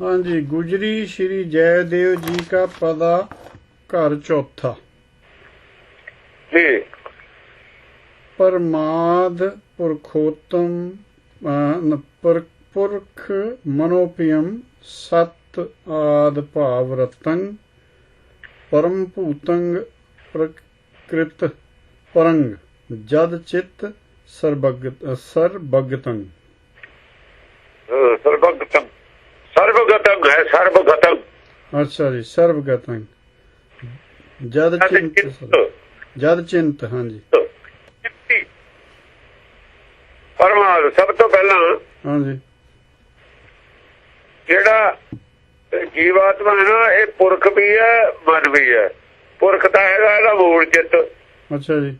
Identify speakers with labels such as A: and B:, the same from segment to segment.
A: ਹਾਂਜੀ ਗੁਜਰੀ ਸ਼੍ਰੀ ਜੈ ਦੇਵ ਜੀ ਦਾ
B: ਪਦਾ
A: ਘਰ ਚੌਥਾ। ਜੀ। ਪਰਮਾਦ ਪੁਰਖੋਤਮ ਪੁਰਖ ਮਨੋਪਿਯਮ ਸਤ ਆਦ ਭਾਵ ਰਤਨ ਪਰਮ ਭੂਤੰਗ ਪ੍ਰਕ੍ਰਿਤ ਪਰੰਗ ਜਦ ਚਿਤ ਸਰਬਗਤ
B: ਸਰਬਗਤੰ। ਸਰਬਗਤੰ। ਗਤੰਗ ਹੈ ਸਰਬ
A: ਗਤੰਗ ਅੱਛਾ ਜੀ ਸਰਬ
B: ਗਤੰਗ
A: ਜਦ
B: ਚਿੰਤ
A: ਜਦ ਚਿੰਤ ਹਾਂਜੀ।
B: ਪਰਮਾਤਮਾ ਸਭ ਤੋਂ ਪਹਿਲਾਂ
A: ਹਾਂਜੀ।
B: ਜਿਹੜਾ ਜੀਵਾਤਮਾ ਹੈ ਨਾ ਇਹ ਪੁਰਖ ਵੀ ਹੈ ਮਨ ਵੀ ਹੈ। ਪੁਰਖ ਤਾਂ ਹੈਗਾ ਇਹਦਾ ਮੂਲ ਚਿੱਤ।
A: ਅੱਛਾ ਜੀ।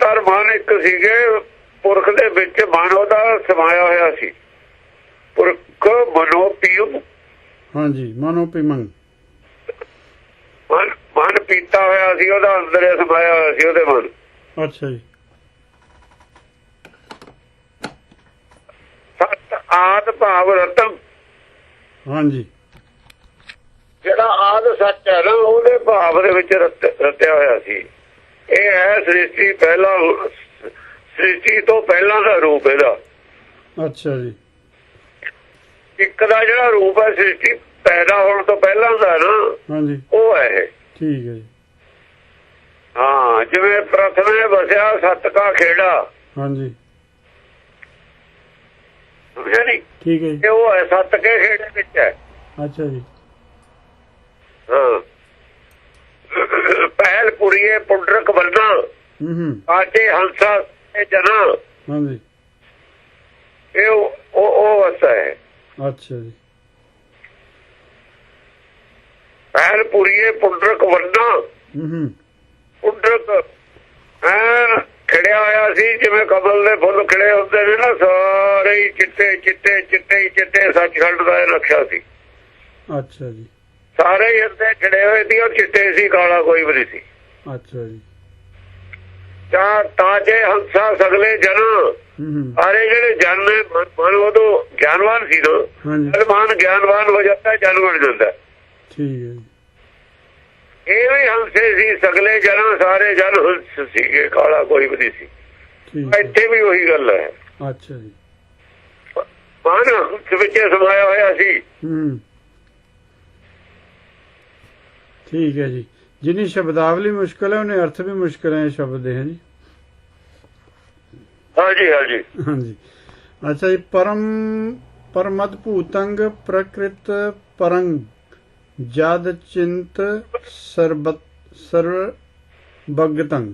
B: ਤਰ ਮਨ ਇੱਕ ਸੀਗੇ ਪੁਰਖ ਦੇ ਵਿੱਚ ਮਨ ਉਹਦਾ ਸਮਾਇਆ ਹੋਇਆ ਸੀ। ਪੁਰਖ ਮਨੋ ਪੀਉ।
A: ਹਾਂਜੀ ਮਨੋ ਪਿਮੰਗ।
B: ਮਨ ਮਨ ਪੀਤਾ ਹੋਇਆ ਸੀ ਉਹਦਾ ਅੰਦਰ ਸਮਾਇਆ ਹੋਇਆ ਸੀ ਉਹਦੇ ਮਨ।
A: ਅੱਛਾ ਜੀ।
B: ਸਤ ਆਦ ਭਾਵ ਰਤਨ।
A: ਹਾਂਜੀ।
B: ਜਿਹੜਾ ਆਦ ਸੱਚ ਹੈ ਨਾ ਉਹਦੇ ਭਾਵ ਦੇ ਵਿੱਚ ਰਤ- ਰਤਿਆ ਹੋਇਆ ਸੀ। ਇਹ ਹੈ ਸ੍ਰਿਸ਼ਟੀ ਪਹਿਲਾ ਸ੍ਰਿਸ਼ਟੀ ਤੋਂ ਪਹਿਲਾਂ ਦਾ ਰੂਪ ਇਹਦਾ।
A: ਅੱਛਾ ਜੀ।
B: ਇੱਕ ਦਾ ਜਿਹੜਾ ਰੂਪ ਹੈ ਸ੍ਰਿਸ਼ਟੀ ਪੈਦਾ ਹੋਣ ਤੋਂ ਪਹਿਲਾਂ ਦਾ ਨਾ
A: ਹਾਂਜੀ।
B: ਉਹ ਹੈ ਇਹ।
A: ਠੀਕ ਹੈ ਜੀ।
B: ਹਾਂ ਜਿਵੇਂ ਪ੍ਰਥਮੇ ਵਸਿਆ ਸੱਤ ਕਾ ਖੇੜਾ।
A: ਹਾਂਜੀ।
B: ਸਮਝਿਆ ਨਹੀਂ?
A: ਠੀਕ ਹੈ ਜੀ।
B: ਉਹ ਹੈ ਸੱਤ ਕੇ ਖੇੜੇ ਵਿੱਚ ਹੈ।
A: ਅੱਛਾ ਜੀ।
B: ਹਾਂ। ਪਹਿਲ ਪੁਰੀਏ ਪੁੰਡਰਕ
A: ਹੂੰ ਹੂੰ।
B: ਆਟੇ ਹੰਸਾ ਇਹ ਜਨਾ।
A: ਹਾਂਜੀ।
B: ਇਹ ਉਹ ਉਹ- ਅਵਸਥਾ ਹੈ।
A: ਅੱਛਾ ਜੀ।
B: ਪਹਿਲ ਪੁਰੀਏ ਪੁੰਡਰਕ ਬੰਨਾ
A: ਹੂੰ ਹੂੰ।
B: ਪੁੰਡਰਕ ਐਨ ਖੜਿਆ ਹੋਇਆ ਸੀ ਜਿਵੇਂ ਕਮਲ ਦੇ ਫੁੱਲ ਖਿੜੇ ਹੁੰਦੇ ਨੇ ਨਾ ਸਾਰੇ ਹੀ ਚਿੱਟੇ ਚਿੱਟੇ ਚਿੱਟੇ ਚਿੱਟੇ ਸੱਚਖੰਡ ਦਾ ਨਕਸ਼ਾ ਸੀ।
A: ਅੱਛਾ ਜੀ।
B: ਸਾਰੇ ਹੀ ਅੰਦੇ ਖੜੇ ਹੋਏ ਸੀ ਔਰ ਚਿੱਟੇ ਸੀ ਕਾਲਾ ਕੋਈ ਵੀ ਨਹੀਂ ਸੀ।
A: ਅੱਛਾ ਜੀ।
B: ਤਾਂ ਤਾਜੇ ਹੰਸਾ ਸਗਲੇ ਜਨ ਸਾਰੇ ਜਿਹੜੇ ਜਨ ਨੇ ਮਨ ਉਦੋਂ ਗਿਆਨਵਾਨ ਸੀ ਨਾ
A: ਹਾਂਜੀ।
B: ਜਦ ਮਨ ਗਿਆਨਵਾਨ ਹੋ ਜਾਂਦਾ ਜਨ ਬਣ ਜਾਂਦਾ।
A: ਠੀਕ ਹੈ।
B: ਇਹ ਵੀ ਹੰਸੇ ਸੀ ਸਗਲੇ ਜਨ ਸਾਰੇ ਜਨ ਹੰਸ ਸੀਗੇ ਕਾਲਾ ਕੋਈ ਵੀ ਨਹੀਂ ਸੀ। ਇੱਥੇ ਵੀ ਉਹੀ ਗੱਲ ਹੈ।
A: ਅੱਛਾ ਜੀ।
B: ਮਨ ਹੰਸ ਵਿੱਚ ਸਮਾਇਆ ਹੋਇਆ ਸੀ।
A: ਹੂੰ। ਠੀਕ ਹੈ ਜੀ। ਜਿੰਨੀ ਸ਼ਬਦਾਵਲੀ ਮੁਸ਼ਕਲ ਹੈ ਉਹਨੇ ਅਰਥ ਵੀ ਮੁਸ਼ਕਲ ਹੈ ਸ਼ਬਦ ਦੇ ਹੈ ਜੀ।
B: ਹਾਂਜੀ ਹਾਂਜੀ।
A: ਹਾਂਜੀ। ਅੱਛਾ ਜੀ ਪਰਮ ਪਰਮਦ ਭੂਤੰਗ ਪ੍ਰਕ੍ਰਿਤ ਪਰੰਗ ਜਦ ਚਿੰਤ ਸਰਬਤ ਸਰਵ ਭਗਤੰਗ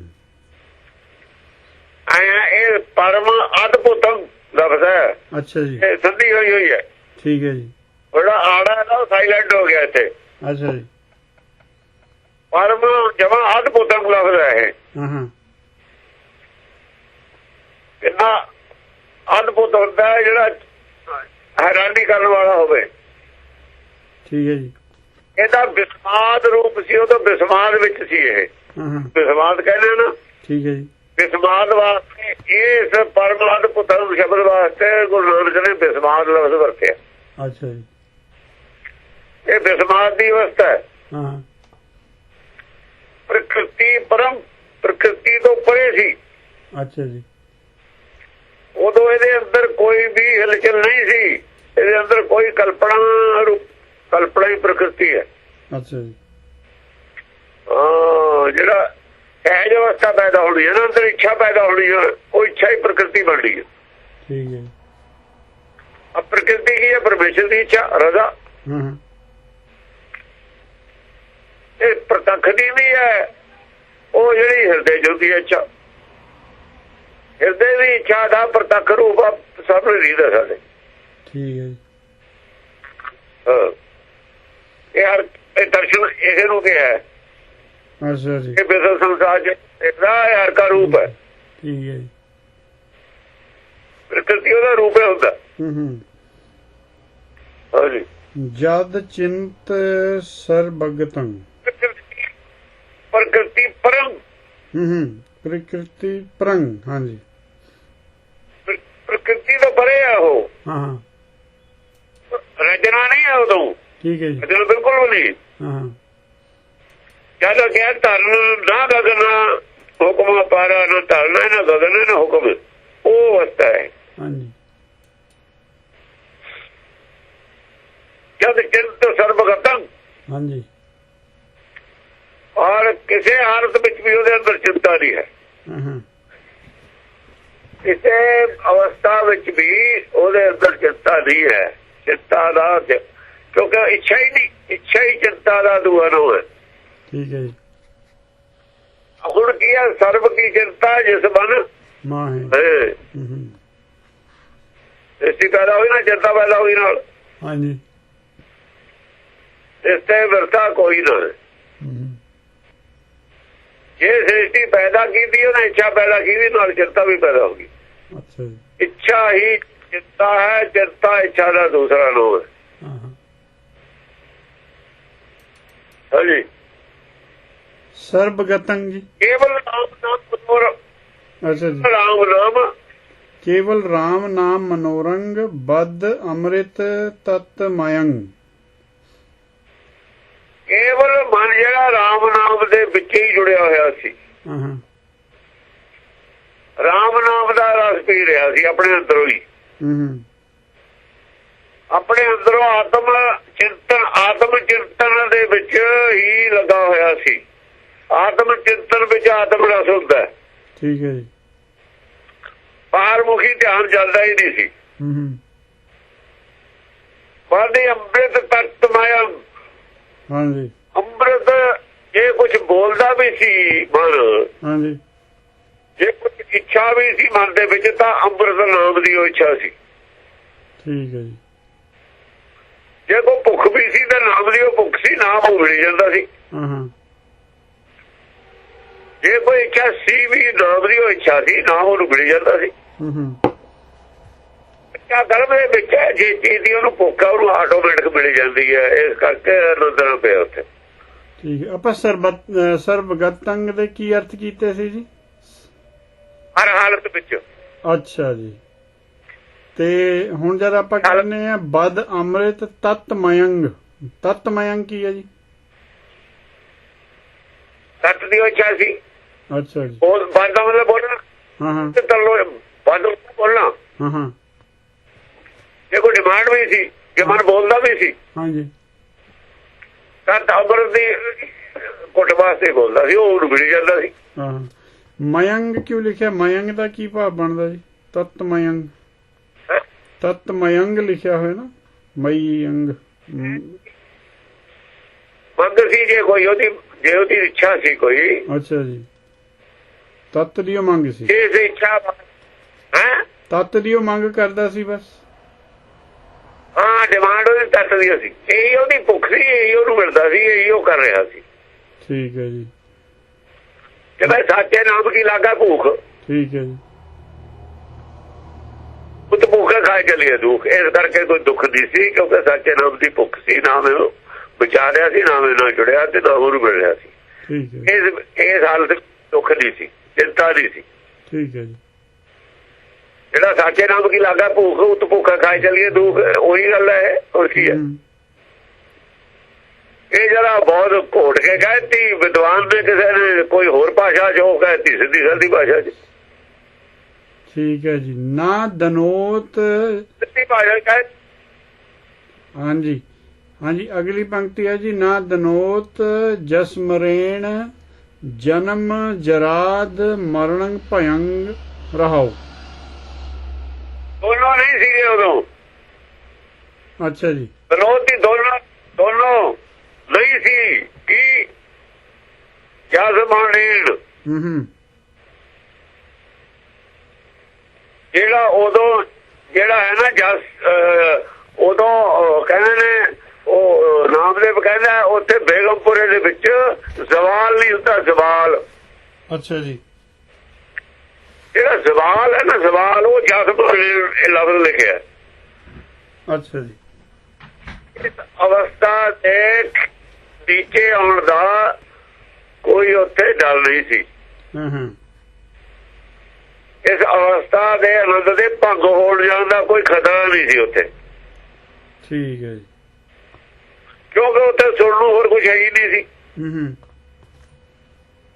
B: ਆਇਆ ਇਹ ਪਰਮ ਅਦਭੁਤਮ ਲਫ਼ਜ਼ ਹੈ।
A: ਅੱਛਾ ਜੀ।
B: ਇਹ ਸੰਧੀ ਹੋਈ ਹੋਈ ਹੈ।
A: ਠੀਕ ਹੈ ਜੀ।
B: ਉਹਦਾ ਆੜਾ ਹੈ ਸਾਇਲੈਂਟ ਹੋ ਗਿਆ ਇੱਥੇ।
A: ਅੱਛਾ ਜੀ।
B: ਪਰਮ ਜਮਾ ਅਦਭੁਤਮ ਲਫ਼ਜ਼ ਹੈ ਇਹ।
A: ਹਾਂ ਹਾਂ।
B: ਕਿੰਨਾ ਅਦਭੁਤ ਹੁੰਦਾ ਹੈ ਜਿਹੜਾ ਹੈਰਾਨੀ ਕਰਨ ਵਾਲਾ ਹੋਵੇ।
A: ਠੀਕ ਹੈ ਜੀ।
B: ਇਹਦਾ ਬਿਸਮਾਦ ਰੂਪ ਸੀ ਉਹ ਤਾਂ ਬਿਸਮਾਦ ਵਿੱਚ ਸੀ ਇਹ। ਬਿਸਮਾਦ ਕਹਿੰਦੇ ਨਾ।
A: ਠੀਕ ਹੈ ਜੀ।
B: ਬਿਸਮਾਦ ਵਾਸਤੇ ਇਸ ਪਰਮਾਦ ਪੁੱਤਰ ਸ਼ਬਦ ਵਾਸਤੇ ਗੁਰੂ ਨਾਨਕ ਨੇ ਬਿਸਮਾਦ ਲਫ਼ਜ਼ ਵਰਤਿਆ।
A: ਅੱਛਾ ਜੀ।
B: ਇਹ ਬਿਸਮਾਦ ਦੀ ਅਵਸਥਾ ਹਾਂ। ਪ੍ਰਕਿਰਤੀ ਪਰਮ ਪ੍ਰਕਿਰਤੀ ਤੋਂ ਪਰੇ ਸੀ।
A: ਅੱਛਾ ਜੀ।
B: ਉਦੋਂ ਇਹਦੇ ਅੰਦਰ ਕੋਈ ਵੀ ਹਲਚਲ ਨਹੀਂ ਸੀ। ਇਹਦੇ ਅੰਦਰ ਕੋਈ ਕਲਪਨਾ ਰੂਪ ਕਲਪਨਾ ਹੀ ਪ੍ਰਕਿਰਤੀ ਹੈ।
A: ਅੱਛਾ ਜੀ।
B: ਹਾਂ ਜਿਹੜਾ ਸਹਿਜ ਅਵਸਥਾ ਪੈਦਾ ਹੋਣੀ ਹੈ ਨਾ ਅੰਦਰ ਇੱਛਾ ਪੈਦਾ ਹੋਣੀ ਹੈ ਉਹ ਇੱਛਾ ਹੀ ਪ੍ਰਕਿਰਤੀ ਬਣਦੀ ਹੈ।
A: ਠੀਕ ਹੈ।
B: ਆ ਪ੍ਰਕਿਰਤੀ ਕੀ ਹੈ? ਪਰਮੇਸ਼ਰ ਦੀ ਇੱਛਾ ਰਜ਼ਾ।
A: ਹਾਂ
B: ਇਹ ਪ੍ਰਤੱਖ ਦੀ ਵੀ ਹੈ। ਉਹ ਜਿਹੜੀ ਹਿਰਦੇ ਹੈ ਇੱਛਾ। ਹਿਰਦੇ ਦੀ ਇੱਛਾ ਦਾ ਪ੍ਰਤੱਖ ਰੂਪ ਆ ਸਾਹਮਣੇ ਨਹੀਂ ਦਾ ਸਾਡੇ।
A: ਠੀਕ ਹੈ ਜੀ।
B: ਹਾਂ। ਇਹ ਹਰ ਇਹ ਦਰਸ਼ਨ ਇਹ ਨੂੰ ਕਿਹਾ ਹੈ।
A: ਅੱਛਾ ਜੀ।
B: ਇਹ ਬਿਸਲ ਸੰਸਾਰ ਚ ਇਹਦਾ ਹਰ ਕਾ ਰੂਪ ਹੈ।
A: ਠੀਕ ਹੈ ਜੀ।
B: ਪ੍ਰਕਿਰਤੀ ਉਹਦਾ ਰੂਪ ਹੈ ਹੁੰਦਾ।
A: ਹੂੰ ਹੂੰ।
B: ਹਾਂਜੀ।
A: ਜਦ ਚਿੰਤ ਸਰਬਗਤੰ।
B: ਪ੍ਰਕਿਰਤੀ ਪਰਮ
A: ਹੂੰ ਹੂੰ। ਪ੍ਰਕਿਰਤੀ ਪ੍ਰੰਗ ਹਾਂਜੀ।
B: ਪ੍ਰਕਿਰਤੀ ਤੋਂ ਪਰੇ ਆ ਉਹ।
A: ਹਾਂ
B: ਰਚਨਾ ਨਹੀਂ ਹੈ ਉਦੋਂ।
A: ਠੀਕ ਹੈ ਜੀ।
B: ਰਚਨਾ ਬਿਲਕੁਲ ਨਹੀਂ।
A: ਹਾਂ
B: ਜਦ ਕਿਹਾ ਧਰਨ ਨਾ ਗਗਨ ਹੁਕਮ ਪਾਰਾ ਨਾ ਧਰਨਾ ਨਾ ਗਗਨ ਨਾ ਹੁਕਮ। ਉਹ ਅਵਸਥਾ ਹੈ।
A: ਹਾਂਜੀ।
B: ਜਦ ਚਿੰਤ ਸਰਬਗਤੰ।
A: ਹਾਂਜੀ।
B: ਔਰ ਕਿਸੇ ਹਾਲਤ ਵਿੱਚ ਵੀ ਉਹਦੇ ਅੰਦਰ ਚਿੰਤਾ ਨਹੀਂ ਹਾਂ
A: ਹਾਂ।
B: ਕਿਸੇ ਅਵਸਥਾ ਵਿੱਚ ਵੀ ਉਹਦੇ ਅੰਦਰ ਚਿੰਤਾ ਨਹੀਂ ਹੈ। ਚਿੰਤਾ ਦਾ ਕਿਉਂਕਿ ਇੱਛਾ ਹੀ ਨਹੀਂ ਇੱਛਾ ਹੀ ਚਿੰਤਾ ਦਾ ਨੂੰ ਹੈ
A: ਠੀਕ ਹੈ ਜੀ।
B: ਹੁਣ ਕੀ ਹੈ? ਸਰਬ ਕੀ ਚਿੰਤਾ ਜਿਸ ਮਨ?
A: ਮਾਂ ਹੈ।
B: ਇਸੀ ਪੈਦਾ ਹੋਈ ਨਾ ਚਿੰਤਾ ਪੈਦਾ ਹੋਈ ਨਾਲ।
A: ਹਾਂਜੀ।
B: ਇਸ ਤੇ ਵਰਤਾ ਕੋਈ ਨਾ ਜੇ ਸ੍ਰਿਸ਼ਟੀ ਪੈਦਾ ਕੀਤੀ ਉਹਨੇ ਇੱਛਾ ਪੈਦਾ ਕੀਤੀ ਨਾਲ ਚਿੰਤਾ ਵੀ ਪੈਦਾ ਹੋ ਗਈ।
A: ਅੱਛਾ
B: ਇੱਛਾ ਹੀ ਚਿੰਤਾ ਹੈ ਚਿੰਤਾ ਇੱਛਾ ਦਾ ਦੂਸਰਾ ਨਾਮ ਹੈ। ਹਾਂਜੀ।
A: ਸਰਬਗਤੰ ਜੀ।
B: ਕੇਵਲ ਨਾਮ ਨਾਮ ਮਨੋਰ
A: ਅੱਛਾ ਜੀ।
B: ਰਾਮ ਨਾਮ।
A: ਕੇਵਲ RAM ਨਾਮ ਮਨੋਰੰਗ ਬਦ ਅੰਮ੍ਰਿਤ ਤਤ ਮਯੰਗ।
B: ਕੇਵਲ ਮਨ ਜਿਹੜਾ ਰਾਮ ਨਾਮ ਦੇ ਵਿੱਚ ਹੀ ਜੁੜਿਆ ਹੋਇਆ ਸੀ। ਰਾਮ ਨਾਮ ਦਾ ਰਸ ਪੀ ਰਿਹਾ ਸੀ ਆਪਣੇ ਅੰਦਰੋਂ ਹੀ। ਆਪਣੇ ਅੰਦਰੋਂ ਆਤਮ ਚਿੰਤਨ ਆਤਮ ਚਿੰਤਨ ਦੇ ਵਿੱਚ ਹੀ ਲੱਗਾ ਹੋਇਆ ਸੀ। ਆਤਮ ਚਿੰਤਨ ਵਿੱਚ ਆਤਮ ਰਸ ਹੁੰਦਾ।
A: ਠੀਕ ਹੈ ਜੀ।
B: ਬਾਹਰ ਮੁਖੀ ਧਿਆਨ ਚੱਲਦਾ ਹੀ ਨਹੀਂ ਸੀ।
A: ਹੂੰ ਹੂੰ।
B: ਬਾਦੀ ਅੰਮ੍ਰਿਤ ਤਤ ਮਾਇਆ
A: ਹਾਂਜੀ।
B: ਅੰਮ੍ਰਿਤ ਇਹ ਕੁਝ ਬੋਲਦਾ ਵੀ ਸੀ ਮਨ।
A: ਹਾਂਜੀ।
B: ਜੇ ਕੁਝ ਇੱਛਾ ਵੀ ਸੀ ਮਨ ਦੇ ਵਿੱਚ ਤਾਂ ਅੰਮ੍ਰਿਤ ਨਾਮ ਦੀ ਉਹ ਇੱਛਾ ਸੀ।
A: ਠੀਕ ਹੈ ਜੀ।
B: ਜੇ ਕੋਈ ਭੁੱਖ ਵੀ ਸੀ ਤਾਂ ਨਾਮ ਦੀ ਉਹ ਭੁੱਖ ਸੀ ਨਾਮ ਉਹ ਮਿਲ ਜਾਂਦਾ ਸੀ।
A: ਹਾਂ ਹਾਂ।
B: ਜੇ ਕੋਈ ਇੱਛਾ ਸੀ ਵੀ ਨਾਮ ਦੀ ਉਹ ਇੱਛਾ ਸੀ ਨਾਮ ਉਹਨੂੰ ਮਿਲ ਜਾਂਦਾ ਸੀ।
A: ਹੂੰ ਹੂੰ।
B: ਕਿਆ ਕਰਮ ਦੇ ਵਿੱਚ ਜੇ ਚੀਜ਼ ਦੀ ਉਹਨੂੰ ਭੁੱਖ ਆ ਉਹਨੂੰ ਆਟੋਮੈਟਿਕ ਮਿਲ ਜਾਂਦੀ ਹੈ ਇਸ ਕਰਕੇ ਨੰਦਣਾ ਪਿਆ ਉੱਥੇ।
A: ਠੀਕ ਹੈ ਆਪਾਂ ਸਰਬਤ ਸਰਬਗਤੰਗ ਦੇ ਕੀ ਅਰਥ ਕੀਤੇ ਸੀ ਜੀ?
B: ਹਰ ਹਾਲਤ ਵਿੱਚ।
A: ਅੱਛਾ ਜੀ। ਤੇ ਹੁਣ ਜਦ ਆਪਾਂ ਕਹਿੰਦੇ ਆ ਬਦ ਅੰਮ੍ਰਿਤ ਤਤ ਮਯੰਗ। ਤਤ ਮਯੰਗ ਕੀ ਹੈ ਜੀ?
B: ਸੱਤ ਦੀ ਇੱਛਾ ਸੀ।
A: ਅੱਛਾ ਜੀ।
B: ਉਹ ਬੰਦ ਦਾ ਮਤਲਬ ਬੋਲਣਾ।
A: ਹਾਂ ਹਾਂ।
B: ਤੇ ਤਲੋ ਬੰਦ ਬੋਲਣਾ।
A: ਹਾਂ ਹਾਂ।
B: ਜੇ ਕੋਈ ਡਿਮਾਂਡ ਵੀ ਸੀ ਜੇ ਮਨ ਬੋਲਦਾ ਵੀ ਸੀ
A: ਹਾਂਜੀ।
B: ਤਾਂ ਅਮਰ ਦੀ ਕੁੱਟ ਵਾਸਤੇ ਬੋਲਦਾ ਸੀ ਉਹ ਮਿਲ ਜਾਂਦਾ ਸੀ।
A: ਹਾਂ। ਮਯੰਗ ਕਿਉਂ ਲਿਖਿਆ? ਮਯੰਗ ਦਾ ਕੀ ਭਾਵ ਬਣਦਾ ਜੀ? ਤਤ ਮਯੰਗ? ਤਤ ਮਯੰਗ ਲਿਖਿਆ ਹੋਇਆ ਨਾ? ਮਯੰਗ।
B: ਮੰਗ ਸੀ ਜੇ ਕੋਈ ਉਹਦੀ ਜੇ ਉਹਦੀ ਇੱਛਾ ਸੀ ਕੋਈ।
A: ਅੱਛਾ ਜੀ। ਤਤ ਦੀ ਮੰਗ ਸੀ।
B: ਇਸ ਇੱਛਾ ਹੈ?
A: ਤਤ ਦੀ ਮੰਗ ਕਰਦਾ ਸੀ ਬਸ।
B: ਹਾਂ ਡਿਮਾਂਡ ਉਹਦੀ ਤੱਤ ਦੀ ਸੀ। ਇਹੀ ਉਹਦੀ ਭੁੱਖ ਸੀ ਇਹੀ ਉਹਨੂੰ ਮਿਲਦਾ ਸੀ ਇਹੀ ਉਹ ਕਰ ਰਿਹਾ ਸੀ।
A: ਠੀਕ ਹੈ ਜੀ।
B: ਤੇ ਮੈਂ ਸੱਚੇ ਨਾਮ ਕੀ ਲਾਗਾ ਭੁੱਖ?
A: ਠੀਕ ਹੈ ਜੀ।
B: ਉਹ ਤਾਂ ਭੁੱਖਾ ਖਾ ਚੱਲਿਆ ਦੁੱਖ। ਇਸ ਕਰਕੇ ਕੋਈ ਦੁੱਖ ਨਹੀਂ ਸੀ ਕਿਉਂਕਿ ਸੱਚੇ ਨਾਮ ਦੀ ਭੁੱਖ ਸੀ ਨਾਮ ਉਹ ਬਚਾ ਰਿਹਾ ਸੀ ਨਾਮ ਨਾਲ ਜੁੜਿਆ ਤੇ ਨਾਮ ਮਿਲ ਰਿਹਾ ਸੀ।
A: ਠੀਕ ਹੈ
B: ਇਸ ਇਸ ਹਾਲਤ ਦੁੱਖ ਨਹੀਂ ਸੀ ਚਿੰਤਾ ਨਹੀਂ ਸੀ।
A: ਠੀਕ ਹੈ ਜੀ।
B: ਜਿਹੜਾ ਸੱਚੇ ਨਾਮ ਕੀ ਲਾਗਾ ਭੁੱਖ ਉਹ ਤਾਂ ਭੁੱਖਾ ਖਾ ਚੱਲਿਆ ਦੁੱਖ ਉਹੀ ਗੱਲ ਹੈ ਹੋਰ ਕੀ ਹੈ? ਇਹ ਜਿਹੜਾ ਬਹੁਤ ਘੋਟ ਕੇ ਕਹਿਤੀ ਵਿਦਵਾਨ ਨੇ ਕਿਸੇ ਨੇ ਕੋਈ ਹੋਰ ਭਾਸ਼ਾ ਉਹ ਕਹਿਤੀ ਸਿੱਧੀ ਸਾਦੀ ਭਾਸ਼ਾ ਚ।
A: ਠੀਕ ਹੈ ਜੀ। ਨਾ ਦਨੋਤ।
B: ਸਿੱਧੀ ਭਾਸ਼ਾ ਕਹਿ
A: ਹਾਂਜੀ। ਹਾਂਜੀ ਅਗਲੀ ਪੰਕਤੀ ਹੈ ਜੀ। ਨਾ ਦਨੋਤ ਜਸਮਰੇਣ ਜਨਮ ਜਰਾਦ ਮਰਣੰ ਭਯੰਗ ਰਹਾਉ।
B: ਦੋਨੋਂ ਨਹੀਂ ਸੀਗੇ ਉਦੋਂ।
A: ਅੱਛਾ ਜੀ।
B: ਵਿਰੋਧ ਦੀ ਦੋਨੋਂ ਦੋਨੋਂ ਨਹੀਂ ਸੀ। ਕੀ? ਜਸ ਮਾਨੇਣ
A: ਹੂੰ ਹੂੰ।
B: ਜਿਹੜਾ ਉਦੋਂ ਜਿਹੜਾ ਹੈ ਨਾ ਜਸ ਉਦੋਂ ਕਹਿੰਦੇ ਨੇ ਉਹ ਨਾਮਦੇਵ ਕਹਿੰਦਾ ਉੱਥੇ ਬੇਗਮਪੁਰੇ ਦੇ ਵਿੱਚ ਸਵਾਲ ਨਹੀਂ ਹੁੰਦਾ ਸਵਾਲ
A: ਅੱਛਾ ਜੀ।
B: ਜਿਹੜਾ ਸਵਾਲ ਹੈ ਨਾ ਸਵਾਲ ਉਹ ਜਸ ਮਾਨੇਣ ਇਹ ਲਫ਼ਜ਼ ਲਿਖਿਆ ਹੈ।
A: ਅੱਛਾ ਜੀ।
B: ਇਸ ਅਵਸਥਾ ਦੇ ਨੀਚੇ ਆਉਣ ਦਾ ਕੋਈ ਉੱਥੇ ਡਰ ਨਹੀਂ ਸੀ।
A: ਹਾਂ ਹਾਂ।
B: ਇਸ ਅਵਸਥਾ ਦੇ ਆਨੰਦ ਦੇ ਭੰਗ ਹੋਣ ਜਾਣ ਦਾ ਕੋਈ ਖਤਰਾ ਨਹੀਂ ਸੀ ਉੱਥੇ।
A: ਠੀਕ ਹੈ ਜੀ।
B: ਕਿਉਂਕਿ ਉੱਥੇ ਸੁਣਨ ਨੂੰ ਹੋਰ ਕੁਝ ਹੈ ਹੀ ਨਹੀਂ ਸੀ।
A: ਹੂੰ ਹੂੰ।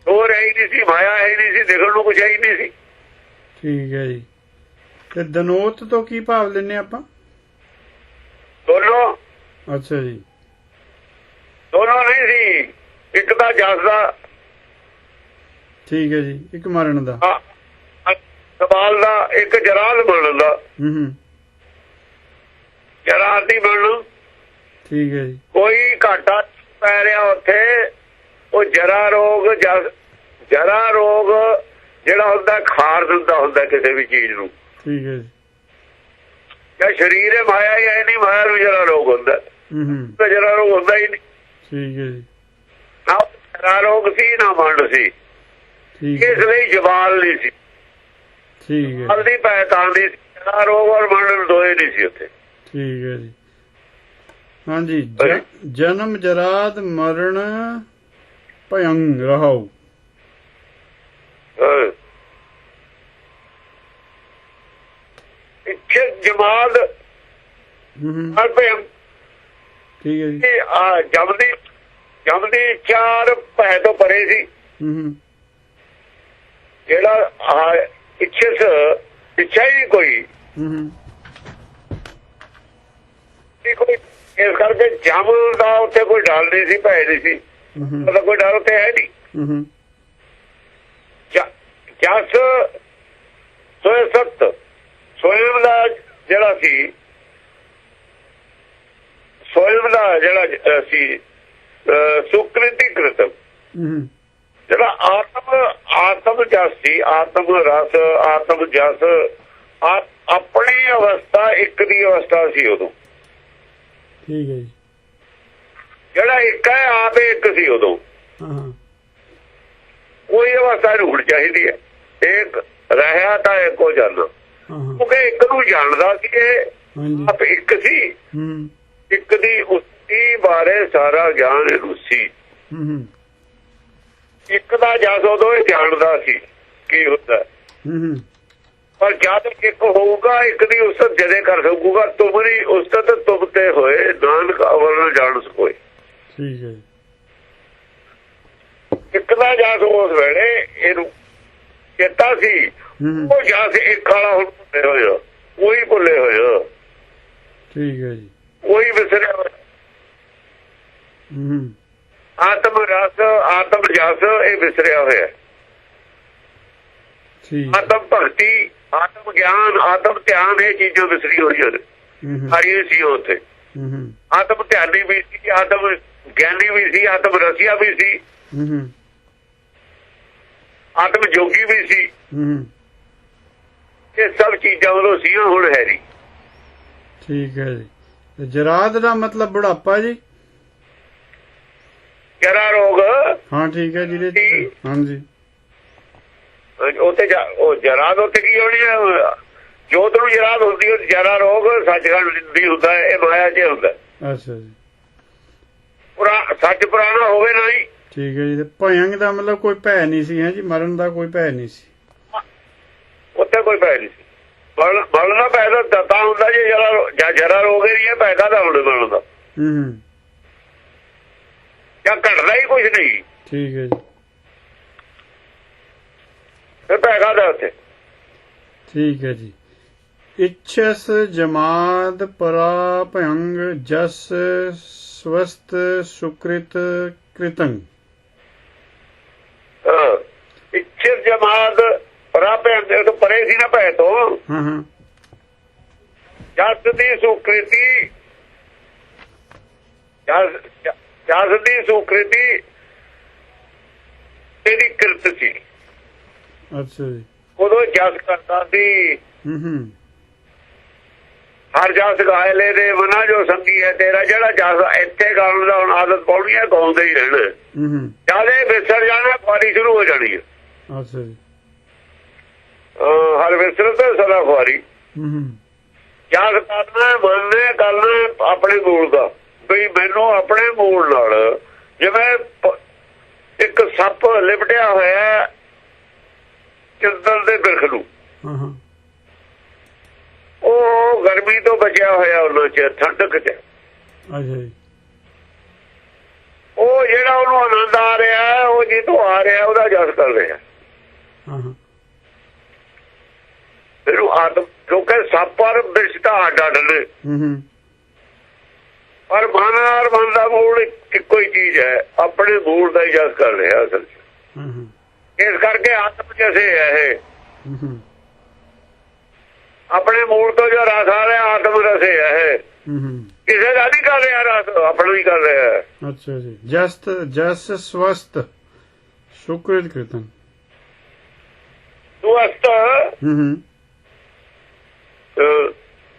B: ਹੋਰ ਹੈ ਹੀ ਨਹੀਂ ਸੀ ਮਾਇਆ ਹੈ ਹੀ ਨਹੀਂ ਸੀ ਦੇਖਣ ਨੂੰ ਕੁਝ ਹੈ ਹੀ ਨਹੀਂ ਸੀ।
A: ਠੀਕ ਹੈ ਜੀ। ਤੇ ਦਨੋਤ ਤੋਂ ਕੀ ਭਾਵ ਲੈਨੇ ਆਪਾਂ?
B: ਦੋਨੋਂ
A: ਅੱਛਾ ਜੀ।
B: ਦੋਨੋਂ ਨਹੀਂ ਸੀ ਇੱਕ ਤਾਂ ਜਸ ਦਾ।
A: ਠੀਕ ਹੈ ਜੀ ਇੱਕ ਮਰਨ ਦਾ।
B: ਸਵਾਲ ਦਾ ਇੱਕ ਜਰਾਲ ਬਣਨ ਦਾ।
A: ਹੂੰ ਹੂੰ।
B: ਜਰਾਲ ਦੀ ਬਣਨ।
A: ਠੀਕ ਹੈ ਜੀ।
B: ਕੋਈ ਘਾਟਾ ਪੈ ਰਿਹਾ ਉੱਥੇ। ਉਹ ਜਰਾ ਰੋਗ ਜਰਾ ਰੋਗ ਜਿਹੜਾ ਹੁੰਦਾ ਖਾਰ ਦਿੰਦਾ ਹੁੰਦਾ ਕਿਸੇ ਵੀ ਚੀਜ਼ ਨੂੰ।
A: ਠੀਕ ਹੈ ਜੀ।
B: ਜਾਂ ਸਰੀਰ ਹੈ ਮਾਇਆ ਹੀ ਹੈ ਨਹੀਂ ਮਾਇਆ ਨੂੰ ਜਰਾ ਰੋਗ ਹੁੰਦਾ।
A: ਹੂੰ ਹੂੰ।
B: ਜਰਾ ਰੋਗ ਹੁੰਦਾ ਹੀ ਨਹੀਂ।
A: ਠੀਕ ਹੈ ਜੀ।
B: ਨਾ ਜਰਾ ਰੋਗ ਸੀ ਨਾ ਮੰਡ ਸੀ।
A: ਠੀਕ
B: ਇਸ ਲਈ ਜਵਾਲ ਨਹੀਂ ਸੀ।
A: ਠੀਕ ਹੈ।
B: ਜਵਾਲ ਦੀ ਪਹਿਚਾਣ ਦੀ ਜਰਾ ਰੋਗ ਔਰ ਮੰਡ ਦੋਏ ਨਹੀਂ ਸੀ ਉੱਥੇ।
A: ਠੀਕ ਹੈ ਜੀ। ਹਾਂਜੀ ਜਨਮ ਜਰਾਦ ਮਰਨ ਭਯੰਗ ਰਹਾਉ।
B: ਇੱਥੇ ਜਮਾਦ
A: ਹੂੰ ਠੀਕ ਹੈ ਜੀ।
B: ਆ ਜਮਦੀ ਜਮਦੀ ਚਾਰ ਭੈ ਤੋਂ ਪਰੇ ਸੀ।
A: ਹੂੰ
B: ਜਿਹੜਾ ਆ ਇੱਛਸ ਇੱਛਾ ਹੀ ਕੋਈ।
A: ਹੂੰ
B: ਕੋਈ ਇਸ ਕਰਕੇ ਜਮ ਦਾ ਉੱਥੇ ਕੋਈ ਡਰ ਨਹੀਂ ਸੀ ਭੈ ਨਹੀਂ ਸੀ। ਉਹਦਾ ਕੋਈ ਡਰ ਉੱਥੇ ਹੈ ਨਹੀਂ।
A: ਹੂੰ।
B: ਜਸ ਸੋਏ ਸਤ। ਸੋਇਮ ਦਾ ਜਿਹੜਾ ਸੀ ਸੋਇਮ ਦਾ ਜਿਹੜਾ ਸੀ ਸੁਕ੍ਰਿਤੀ ਕ੍ਰਿਤਮ ਜਿਹੜਾ ਆਤਮ ਆਤਮ ਜਸ ਸੀ ਆਤਮ ਰਸ ਆਤਮ ਜਸ ਆਪਣੀ ਅਵਸਥਾ ਇੱਕ ਦੀ ਅਵਸਥਾ ਸੀ ਉਦੋਂ।
A: ਠੀਕ ਹੈ ਜੀ।
B: ਜਿਹੜਾ ਇੱਕ ਹੈ ਆਪ ਇੱਕ ਸੀ ਉਦੋਂ।
A: ਹਾਂ।
B: ਕੋਈ ਅਵਸਥਾ ਹੁਣ ਚਾਹੀਦੀ ਹੈ। ਇੱਕ ਰਹਿਆ ਤਾਂ ਇੱਕੋ
A: ਹਾਂ
B: ਕਿਉਂਕਿ ਇੱਕ ਨੂੰ ਜਾਣਦਾ ਸੀ
A: ਹਾਂਜੀ।
B: ਆਪ ਇੱਕ ਸੀ। ਇੱਕ ਦੀ ਉਸਤੀ ਬਾਰੇ ਸਾਰਾ ਗਿਆਨ ਇਹਨੂੰ ਸੀ
A: ਹੂੰ ਹੂੰ।
B: ਇੱਕ ਦਾ ਜਸ ਉਦੋਂ ਇਹ ਜਾਣਦਾ ਸੀ ਕੀ ਹੁੰਦਾ। ਪਰ ਜਦ ਇੱਕ ਹੋਊਗਾ ਇੱਕ ਦੀ ਉਸਤ ਜਦੇ ਕਰ ਸਕੂਗਾ ਤੁਮਰੀ ਉਸਤਤ ਤੁਮ ਤੇ ਹੋਏ ਨਾਨਕ ਅਵਰ ਨਾ ਜਾਣ ਸਕੋਏ।
A: ਠੀਕ ਹੈ
B: ਇੱਕ ਦਾ ਜਸ ਉਸ ਵੇਲੇ ਇਹਨੂੰ ਚੇਤਾ ਸੀ। ਉਹ ਜਸ ਇੱਕ ਵਾਲਾ ਹੁਣ ਭੁੱਲੇ ਹੋਇਆ ਉਹੀ ਭੁੱਲੇ ਹੋਇਆ
A: ਠੀਕ ਹੈ ਜੀ।
B: ਉਹੀ ਵਿਸਰਿਆ ਹੋਇਆ।
A: ਹੂੰ।
B: ਆਤਮ ਰਸ ਆਤਮ ਜਸ ਇਹ ਵਿਸਰਿਆ ਹੋਇਆ।
A: ਠੀਕ।
B: ਆਤਮ ਭਗਤੀ ਆਤਮ ਗਿਆਨ ਆਤਮ ਧਿਆਨ ਇਹ ਚੀਜ਼ਾਂ ਵਿਸਰੀ ਹੋਈਆਂ ਨੇ
A: ਹੂੰ ਹੂੰ।
B: ਸਾਰੀਆਂ ਸੀ ਉੱਥੇ। ਆਤਮ ਧਿਆਨੀ ਵੀ ਸੀ ਆਤਮ ਗਿਆਨੀ ਵੀ ਸੀ ਆਤਮ ਰਸੀਆ ਵੀ ਸੀ। ਆਤਮ ਜੋਗੀ ਵੀ ਸੀ। ਇਹ ਸਭ ਚੀਜ਼ਾਂ ਉਦੋਂ ਸੀ ਹੁਣ ਹੈ ਨਹੀਂ।
A: ਠੀਕ ਹੈ ਜੀ। ਜਰਾਦ ਦਾ ਮਤਲਬ ਬੁਢਾਪਾ ਜੀ?
B: ਕਿਹੜਾ ਰੋਗ।
A: ਹਾਂ ਠੀਕ ਹੈ ਜਿਹਦੇ
B: ਜੀ।
A: ਹਾਂਜੀ।
B: ਉੱਥੇ ਜਾ- ਉਹ ਜਰਾਦ ਉੱਥੇ ਕੀ ਹੋਣੀ ਹੈ? ਜੋਤ ਨੂੰ ਜਰਾਦ ਹੁੰਦੀ ਹੈ ਜਰਾ ਰੋਗ ਸੱਚਖੰਡ ਦੀ ਹੁੰਦਾ ਇਹ ਮਾਇਆ 'ਚ ਹੁੰਦਾ।
A: ਅੱਛਾ ਜੀ।
B: ਪੁਰਾ ਸੱਚ ਪੁਰਾਣਾ ਹੋਵੇ ਨਾ ਹੀ
A: ਠੀਕ ਹੈ ਜੀ। ਤੇ ਭਯੰਗ ਦਾ ਮਤਲਬ ਕੋਈ ਭੈ ਨਹੀਂ ਸੀ ਹੈ ਜੀ? ਮਰਨ ਦਾ ਕੋਈ ਭੈ ਨਹੀਂ ਸੀ।
B: ਉੱਥੇ ਕੋਈ ਪੈ ਨਹੀਂ ਸੀ। ਮਰਨ ਦਾ ਪੈਦਾ ਦਤਾ ਹੁੰਦਾ ਜੇ ਜਰਾ ਜਰਾ ਰੋਗ ਹੀ ਹੈ ਪੈਦਾ ਦਾ ਹੁਣ ਮਰਨ ਦਾ।
A: ਹੂੰ ਹੂੰ।
B: ਜਾਂ ਘਟਦਾ ਹੀ ਕੁਝ ਨਹੀਂ।
A: ਠੀਕ ਹੈ ਜੀ।
B: ਫਿਰ ਪੈਦਾ ਦਾ ਉੱਥੇ?
A: ਠੀਕ ਹੈ ਜੀ। ਇਛਸ ਜਮਾਦ ਪਰਾ ਭਯੰਗ ਜਸ ਸਵਸਤ ਸੁਕ੍ਰਿਤ ਕ੍ਰਿਤੰ
B: ਹਾਂ। ਇੱਛਰ ਜਮਾਦ ਪ੍ਰਾਪੇ ਦੇ ਤੋਂ ਪਰੇ ਸੀ ਨਾ ਪੈ ਤੋਂ।
A: ਹਾਂ ਹਾਂ।
B: ਜਸ ਦੀ ਸੁਕ੍ਰਿਤੀ ਜਸ ਦੀ ਸੁਕ੍ਰਿਤੀ ਇਹਦੀ ਕਿਰਤ ਸੀ।
A: ਅੱਛਾ ਜੀ।
B: ਉਦੋਂ ਜਸ ਕਰਦਾ ਸੀ।
A: ਹੂੰ ਹੂੰ।
B: ਹਰ ਜਸ ਗਾਇ ਲੈ ਦੇ ਮਨਾ ਜੋ ਸੰਗੀ ਹੈ ਤੇਰਾ ਜਿਹੜਾ ਜਸ ਇੱਥੇ ਗਾਉਣ ਦਾ ਹੁਣ ਆਦਤ ਪਾਉਣੀ ਹੈ ਗਾਉਂਦੇ ਹੀ ਰਹਿਣਾ।
A: ਹੂੰ ਹੂੰ।
B: ਜਿਆਦੇ ਵਿਸਰ ਜਾਣਾ ਖੁਆਰੀ ਸ਼ੁਰੂ ਹੋ ਜਾਣੀ ਹੈ।
A: ਅੱਛਾ ਜੀ।
B: ਅਹ ਹਰ ਵਿਸਰ ਤੇ ਸਦਾ ਖੁਆਰੀ
A: ਹੂੰ ਹੂੰ।
B: ਜਸ ਕਰਨਾ ਮੰਨਣਾ ਕਰਨਾ ਆਪਣੇ ਮੂਲ ਦਾ। ਵੀ ਮੈਨੂੰ ਆਪਣੇ ਮੂਲ ਨਾਲ ਜਿਵੇਂ ਇੱਕ ਸੱਪ ਲਿਪਟਿਆ ਹੋਇਆ ਚੰਦਨ ਦੇ ਬਿਰਖ ਨੂੰ।
A: ਹਾਂ ਹਾਂ।
B: ਉਹ ਗਰਮੀ ਤੋਂ ਬਚਿਆ ਹੋਇਆ ਉਹਨਾਂ ਚ ਠੰਡਕ ਚ।
A: ਅੱਛਾ ਜੀ।
B: ਉਹ ਜਿਹੜਾ ਉਹਨੂੰ ਆਨੰਦ ਆ ਰਿਹਾ ਉਹ ਜਿੱਦੋਂ ਆ ਰਿਹਾ ਉਹਦਾ ਜਸ ਕਰ ਰਿਹਾ
A: ਹਾਂ। ਹਾਂ
B: ਇਹਨੂੰ ਆਤਮ ਕਿਉਂਕਿ ਸਾਪਰ ਬਿਰਸ਼ਤਾ ਅੱਡ ਨੇ
A: ਹੂੰ ਹੂੰ।
B: ਪਰ ਮਨ ਔਰ ਮਨ ਦਾ ਮੂਲ ਇੱਕੋ ਹੀ ਚੀਜ਼ ਹੈ ਆਪਣੇ ਮੂਲ ਦਾ ਹੀ ਜਸ ਕਰ ਰਿਹਾ ਅਸਲ 'ਚ।
A: ਹਾਂ ਹਾਂ।
B: ਇਸ ਕਰਕੇ ਆਤਮ ਜੈਸੇ ਹੈ ਇਹ।
A: ਹੂੰ ਹੂੰ।
B: ਆਪਣੇ ਮੂਲ ਤੋਂ ਜੋ ਰਸ ਆ ਰਿਹਾ ਆਤਮ ਰਸੇ ਹੈ ਇਹ। ਕਿਸੇ ਦਾ ਨਹੀਂ ਕਰ ਰਿਹਾ ਰਸ ਆਪਣਾ ਹੀ ਕਰ ਰਿਹਾ ਹੈ।
A: ਅੱਛਾ ਜੀ। ਜਸਤ ਜਸ ਸਵਸਤ। ਸ਼ੁਕਰਿਤ ਕੀਰਤਨ।
B: ਸੁਅਸਤ
A: ਹੂੰ ਹੂੰ।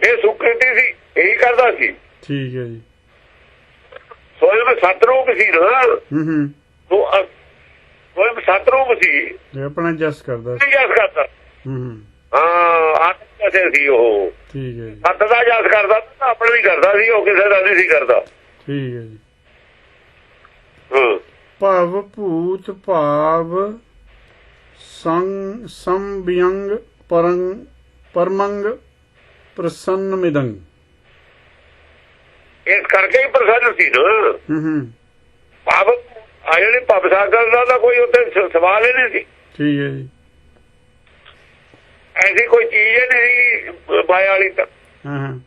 B: ਇਹ ਸੁਕ੍ਰਿਤੀ ਸੀ ਇਹੀ ਕਰਦਾ ਸੀ।
A: ਠੀਕ ਹੈ ਜੀ।
B: ਸੋਇਮ ਸਤਰੂਪ ਸੀ ਨਾ।
A: ਹੂੰ ਹੂੰ।
B: ਉਹ ਸੋਇਮ ਸਤਰੂਪ ਸੀ।
A: ਇਹ ਆਪਣਾ ਜਸ ਕਰਦਾ ਸੀ।
B: ਜਸ ਕਰਦਾ
A: ਹੂੰ ਹੂੰ।
B: ਹਾਂ ਆਤਮ ਕਸੇ ਸੀ ਉਹ।
A: ਠੀਕ ਹੈ ਜੀ।
B: ਸੱਤ ਦਾ ਜਸ ਕਰਦਾ ਤਾਂ ਆਪਣਾ ਹੀ ਕਰਦਾ ਸੀ ਉਹ ਕਿਸੇ ਦਾ ਨਹੀਂ ਸੀ ਕਰਦਾ।
A: ਠੀਕ ਹੈ ਜੀ।
B: ਹਾਂ।
A: ਭਵ ਭੂਤ ਭਾਵ ਸੰਗ ਸੰਬਿਯੰਗ ਪਰੰਗ ਪਰਮੰਗ ਪ੍ਰਸੰਨ ਮਿਦੰਗ
B: ਇਸ ਕਰਕੇ ਹੀ ਪ੍ਰਸੰਨ ਸੀ ਨਾ।
A: ਹੂੰ ਹੂੰ।
B: ਭਾਵ ਆ ਜਿਹੜੇ ਭਵ ਸਾਗਰ ਦਾ ਤਾਂ ਕੋਈ ਸ- ਸਵਾਲ ਹੀ ਨਹੀਂ ਸੀ।
A: ਠੀਕ ਹੈ ਜੀ।
B: ਐਸੀ ਕੋਈ ਚੀਜ਼ ਹੀ ਨਹੀਂ ਮਾਇਆ ਵਾਲੀ ਤਾਂ।
A: ਹਾਂ ਹਾਂ।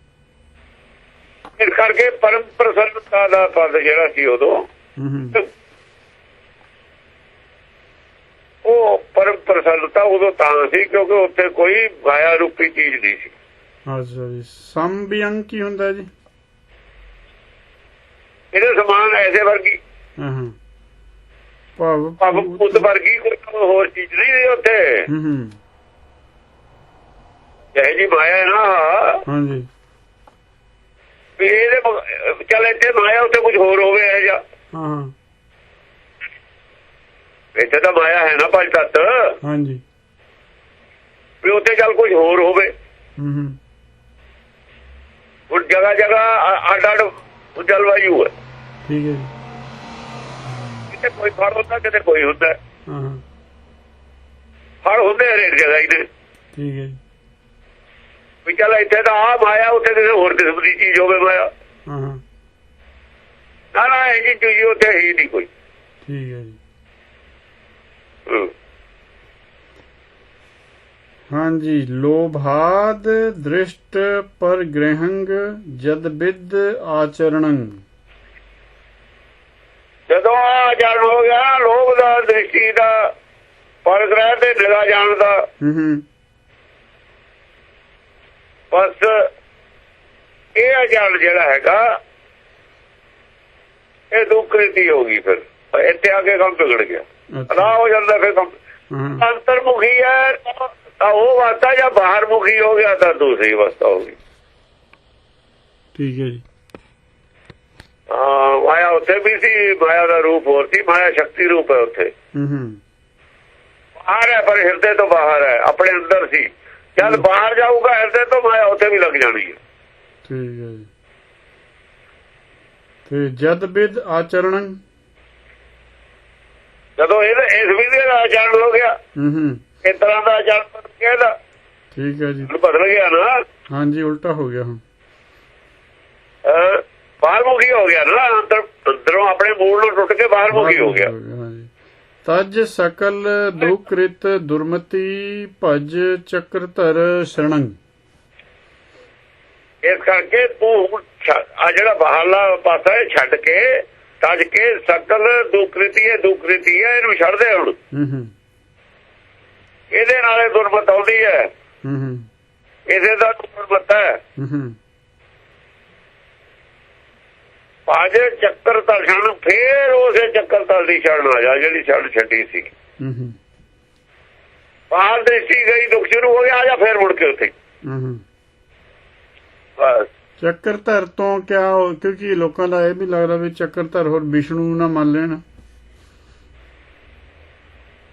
B: ਇਸ ਕਰਕੇ ਪਰਮ ਪ੍ਰਸੰਨਤਾ ਦਾ ਪਦ ਜਿਹੜਾ ਸੀ ਉਦੋਂ ਉਹ ਪਰਮ ਪ੍ਰਸੰਨਤਾ ਉਦੋਂ ਤਾਂ ਸੀ ਕਿਉਂਕਿ ਉੱਥੇ ਕੋਈ ਮਾਇਆ ਰੂਪੀ ਚੀਜ਼ ਨਹੀਂ ਸੀ।
A: ਅੱਛਾ ਜੀ ਸੰਬਿਯੰਗ ਕੀ ਹੁੰਦਾ ਜੀ?
B: ਇਹਦੇ ਸਮਾਨ ਐਸੇ ਵਰਗੀ।
A: ਹਾਂ ਹਾਂ। ਭਵ
B: ਭਵ ਵਰਗੀ ਕੋਈ ਹੋਰ ਚੀਜ਼ ਨਹੀਂ ਉੱਥੇ।
A: ਹੂੰ ਹੂੰ।
B: ਜਿਹੇ ਜੀ ਮਾਇਆ ਹੈ ਨਾ।
A: ਹਾਂਜੀ।
B: ਵੀ ਇਹਦੇ ਚੱਲ ਇੱਥੇ ਮਾਇਆ ਉੱਥੇ ਕੁਝ ਹੋਰ ਹੋਵੇ ਇਹ ਜਾਂ
A: ਹਾਂ
B: ਇੱਥੇ ਤਾਂ ਮਾਇਆ ਹੈ ਨਾ ਪੰਜ ਤੱਤ।
A: ਹਾਂਜੀ।
B: ਵੀ ਉੱਥੇ ਚੱਲ ਕੁਝ ਹੋਰ ਹੋਵੇ।
A: ਹੂੰ ਹੂੰ।
B: ਹੁਣ ਜਗ੍ਹਾ ਜਗ੍ਹਾ ਅੱਡ ਅੱਡ ਜਲਵਾਯੂ ਹੈ।
A: ਠੀਕ ਹੈ ਜੀ।
B: ਕਿਤੇ ਕੋਈ ਫੜ ਹੁੰਦਾ ਕਿਤੇ ਕੋਈ ਹੁੰਦਾ।
A: ਹਾਂ ਹਾਂ।
B: ਫੜ ਹੁੰਦੇ ਹਰੇਕ ਜਗ੍ਹਾ ਹੀ ਨੇ।
A: ਠੀਕ ਹੈ
B: ਵੀ ਚੱਲ ਇੱਥੇ ਤਾਂ ਆ ਮਾਇਆ ਉੱਥੇ ਕਿਸੇ ਹੋਰ ਕਿਸਮ ਦੀ ਚੀਜ਼ ਹੋਵੇ ਮਾਇਆ
A: ਹਾਂ ਹਾਂ।
B: ਨਾ ਨਾ ਇਹ ਜੀ ਚੀਜ਼ ਉੱਥੇ ਹੀ ਨਹੀਂ ਕੋਈ।
A: ਠੀਕ ਹੈ ਜੀ। ਹਾਂਜੀ ਲੋਭਾਦ ਦ੍ਰਿਸ਼ਟ ਪਰਗ੍ਰਹੰਗ ਜਦ ਬਿਦ ਆਚਰਣੰ।
B: ਜਦੋਂ ਆ ਜਨਮ ਹੋ ਗਿਆ ਲੋਭ ਦਾ ਦ੍ਰਿਸ਼ਟੀ ਦਾ ਪਰਗ੍ਰਹਿ ਤੇ ਨਿਗਾਹ ਜਾਣ ਦਾ।
A: ਹੂੰ ਹੂੰ।
B: ਬਸ ਇਹ ਅਜਲ ਜਿਹੜਾ ਹੈਗਾ ਇਹ ਦੁਕ੍ਰਿਤੀ ਹੋ ਗਈ ਫਿਰ। ਇੱਥੇ ਆ ਕੇ ਕੰਮ ਵਿਗੜ ਗਿਆ। ਰਾਹ ਹੋ ਜਾਂਦਾ ਫਿਰ ਕੰਮ। ਅੰਤਰਮੁਖੀ ਹੈ ਤਾਂ ਉਹ ਵਾਸਤਾ ਜਾਂ ਬਾਹਰਮੁਖੀ ਹੋ ਗਿਆ ਤਾਂ ਦੂਸਰੀ ਅਵਸਥਾ ਹੋ ਗਈ।
A: ਠੀਕ ਹੈ ਜੀ।
B: ਹਾਂ ਮਾਇਆ ਉੱਥੇ ਵੀ ਸੀ ਮਾਇਆ ਦਾ ਰੂਪ ਹੋਰ ਸੀ ਮਾਇਆ ਸ਼ਕਤੀ ਰੂਪ ਹੈ ਉੱਥੇ।
A: ਹੂੰ ਹੂੰ।
B: ਬਾਹਰ ਹੈ ਪਰ ਹਿਰਦੇ ਤੋਂ ਬਾਹਰ ਹੈ ਆਪਣੇ ਅੰਦਰ ਸੀ। ਜਦ ਬਾਹਰ ਜਾਊਗਾ ਹਿਰਦੇ ਤੋਂ ਮਾਇਆ ਉੱਥੇ ਵੀ ਲੱਗ ਜਾਣੀ ਹੈ।
A: ਠੀਕ ਹੈ ਜੀ। ਤੇ ਜਦ ਬਿਦ ਆਚਰਣੰ?
B: ਜਦੋਂ ਇਹ ਇਸ ਵਿਧੀ ਦਾ ਆਚਰਣ ਹੋ ਗਿਆ।
A: ਹੂੰ ਹੂੰ।
B: ਇਸ ਤਰ੍ਹਾਂ ਦਾ ਆਚਰਣ ਕਿਹਦਾ
A: ਠੀਕ ਹੈ ਜੀ।
B: ਬਦਲ ਗਿਆ ਨਾ।
A: ਹਾਂਜੀ ਉਲਟਾ ਹੋ ਗਿਆ ਹੁਣ।
B: ਅਹ ਬਾਹਰਮੁਖੀ ਹੋ ਗਿਆ ਨਾ ਅੰਦਰ ਆਪਣੇ ਮੂਲ ਨੂੰ ਟੁੱਟ ਕੇ ਬਾਹਰਮੁਖੀ ਹੋ ਗਿਆ
A: ਤਜ ਸਕਲ ਦੁਕ੍ਰਿਤ ਦੁਰਮਤੀ ਭਜ ਚੱਕਰ ਧਰ ਸ਼ਰਣੰ।
B: ਇਸ ਕਰਕੇ ਤੂੰ ਆ ਜਿਹੜਾ ਬਾਹਰਲਾ ਪਾਸਾ ਹੈ ਛੱਡ ਕੇ ਤਜ ਕੇ ਸਕਲ ਦੁਕ੍ਰਿਤੀ ਹੈ ਦੁਕ੍ਰਿਤੀ ਹੈ ਇਹਨੂੰ ਛੱਡ ਦੇ ਹੁਣ ਇਹਦੇ ਨਾਲੇ ਦੁਰਮਤ ਆਉਂਦੀ ਹੂੰ। ਇਹਦੇ ਦਾ ਦੁਰਮਤ ਹੈ। ਭਾਜੇ ਚੱਕਰ ਤਲਣ ਫੇਰ ਉਸੇ ਚੱਕਰ ਤਲ ਦੀ ਛੜਨ ਆ ਜਾ ਜਿਹੜੀ ਛੜ ਛੱਡੀ ਸੀ।
A: ਹੂੰ ਹੂੰ।
B: ਬਾਹਰ ਦ੍ਰਿਸ਼ਟੀ ਗਈ ਦੁੱਖ ਸ਼ੁਰੂ ਹੋ ਗਿਆ ਆ ਜਾ ਫੇਰ ਮੁੜ ਕੇ ਉੱਥੇ।
A: ਹੂੰ ਹੂੰ।
B: ਬਸ।
A: ਚੱਕਰ ਧਰ ਤੋਂ ਕਿਆ ਕਿਉਂਕਿ ਲੋਕਾਂ ਦਾ ਇਹ ਵੀ ਲੱਗਦਾ ਵੀ ਚੱਕਰ ਧਰ ਹੋਰ ਵਿਸ਼ਨੂੰ ਨੂੰ ਮੰਨ ਲੈਣ।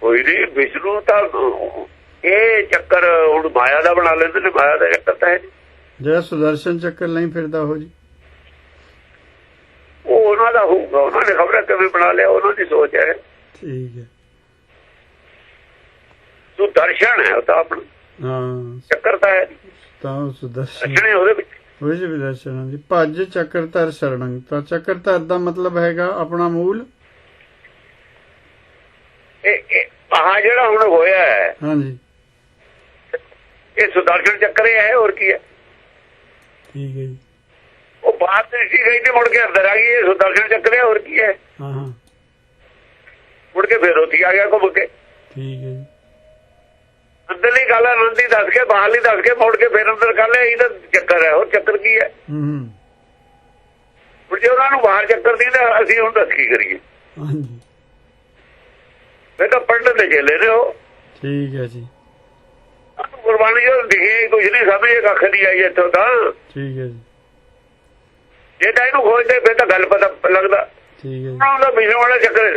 B: ਕੋਈ ਨਹੀਂ ਵਿਸ਼ਨੂੰ ਤਾਂ ਇਹ ਚੱਕਰ ਹੁਣ ਮਾਇਆ ਦਾ ਬਣਾ ਲੈਂਦੇ ਨੇ ਮਾਇਆ ਦਾ ਚੱਕਰ ਤਾਂ ਹੈ।
A: ਜਿਹੜਾ ਸੁਦਰਸ਼ਨ ਚੱਕਰ ਨਹੀਂ ਫਿਰਦਾ ਹੋ ਜੀ।
B: ਉਹਨਾਂ ਦਾ ਹੋਊਗਾ ਉਹਨਾਂ ਨੇ ਖਬਰ ਕਿਵੇਂ ਬਣਾ ਲਿਆ ਉਹਨਾਂ ਦੀ ਸੋਚ ਹੈ।
A: ਠੀਕ ਹੈ।
B: ਤੂੰ ਦਰਸ਼ਨ ਹੈ ਉਹ ਤਾਂ ਆਪਣਾ
A: ਹਾਂ।
B: ਚੱਕਰ ਤਾਂ ਹੈ।
A: ਤਾਂ ਸੁਦਰਸ਼ਨ
B: ਦਰਸ਼ਨ ਉਹਦੇ ਵਿੱਚ।
A: ਵਿਜ ਵਿਦਰਸ਼ਨਾਂ ਦੀ ਭੱਜ ਚੱਕਰਧਰ ਸ਼ਰਣੰ। ਤਾਂ ਚੱਕਰਧਰ ਦਾ ਮਤਲਬ ਹੈਗਾ ਆਪਣਾ ਮੂਲ?
B: ਇਹ ਆਹ ਜਿਹੜਾ ਹੁਣ ਹੋਇਆ ਹੈ
A: ਹਾਂਜੀ।
B: ਇਹ ਸੁਦਰਸ਼ਨ ਚੱਕਰ ਹੈ ਹੋਰ ਕੀ ਹੈ?
A: ਠੀਕ ਹੈ ਜੀ।
B: ਉਹ ਬਾਹਰ ਤੇ ਸੀ ਗਈ ਤੇ ਮੁੜ ਕੇ ਅੰਦਰ ਆ ਗਈ ਇਹ ਸੁਦਰਸ਼ਨ ਚੱਕਰ ਹੋਰ ਕੀ ਹੈ?
A: ਹਾਂ ਹਾਂ।
B: ਮੁੜ ਕੇ ਫੇਰ ਉੱਥੇ ਆ ਗਿਆ ਘੁੰਮ ਕੇ।
A: ਠੀਕ ਹੈ
B: ਅੰਦਰਲੀ ਗੱਲ ਆਨੰਦੀ ਦੱਸ ਕੇ ਬਾਹਰਲੀ ਦੱਸ ਕੇ ਮੁੜ ਕੇ ਫੇਰ ਅੰਦਰ ਕਰ ਲਿਆ ਇਹ ਤਾਂ ਚੱਕਰ ਹੈ ਹੋਰ ਚੱਕਰ ਕੀ ਹੈ?
A: ਹੂੰ
B: ਜੇ ਉਹਨਾਂ ਨੂੰ ਬਾਹਰ ਚੱਕਰ ਦੀ ਤਾਂ ਅਸੀਂ ਹੁਣ ਦੱਸ ਕੀ ਕਰੀਏ?
A: ਹਾਂਜੀ।
B: ਮੈਂ ਤਾਂ ਪੜਨ ਦੇ ਚੇਲੇ ਨੇ ਉਹ।
A: ਠੀਕ ਹੈ ਜੀ।
B: ਗੁਰਬਾਣੀ ਜੋ ਲਿਖੀ ਕੁਝ ਨਹੀਂ ਸਮਝੇ ਕੱਖ ਨਹੀਂ ਆਈ ਇੱਥੋਂ ਤਾਂ।
A: ਠੀਕ ਹੈ ਜੀ।
B: ਜੇ ਤਾਂ ਇਹਨੂੰ ਖੋਜਦੇ ਫਿਰ ਤਾਂ ਗੱਲ ਪਤਾ ਲੱਗਦਾ।
A: ਠੀਕ ਹੈ ਜੀ।
B: ਉਹਨਾਂ ਦਾ ਬਿਜਨ ਵਾਲਾ ਚੱਕਰ ਹੈ,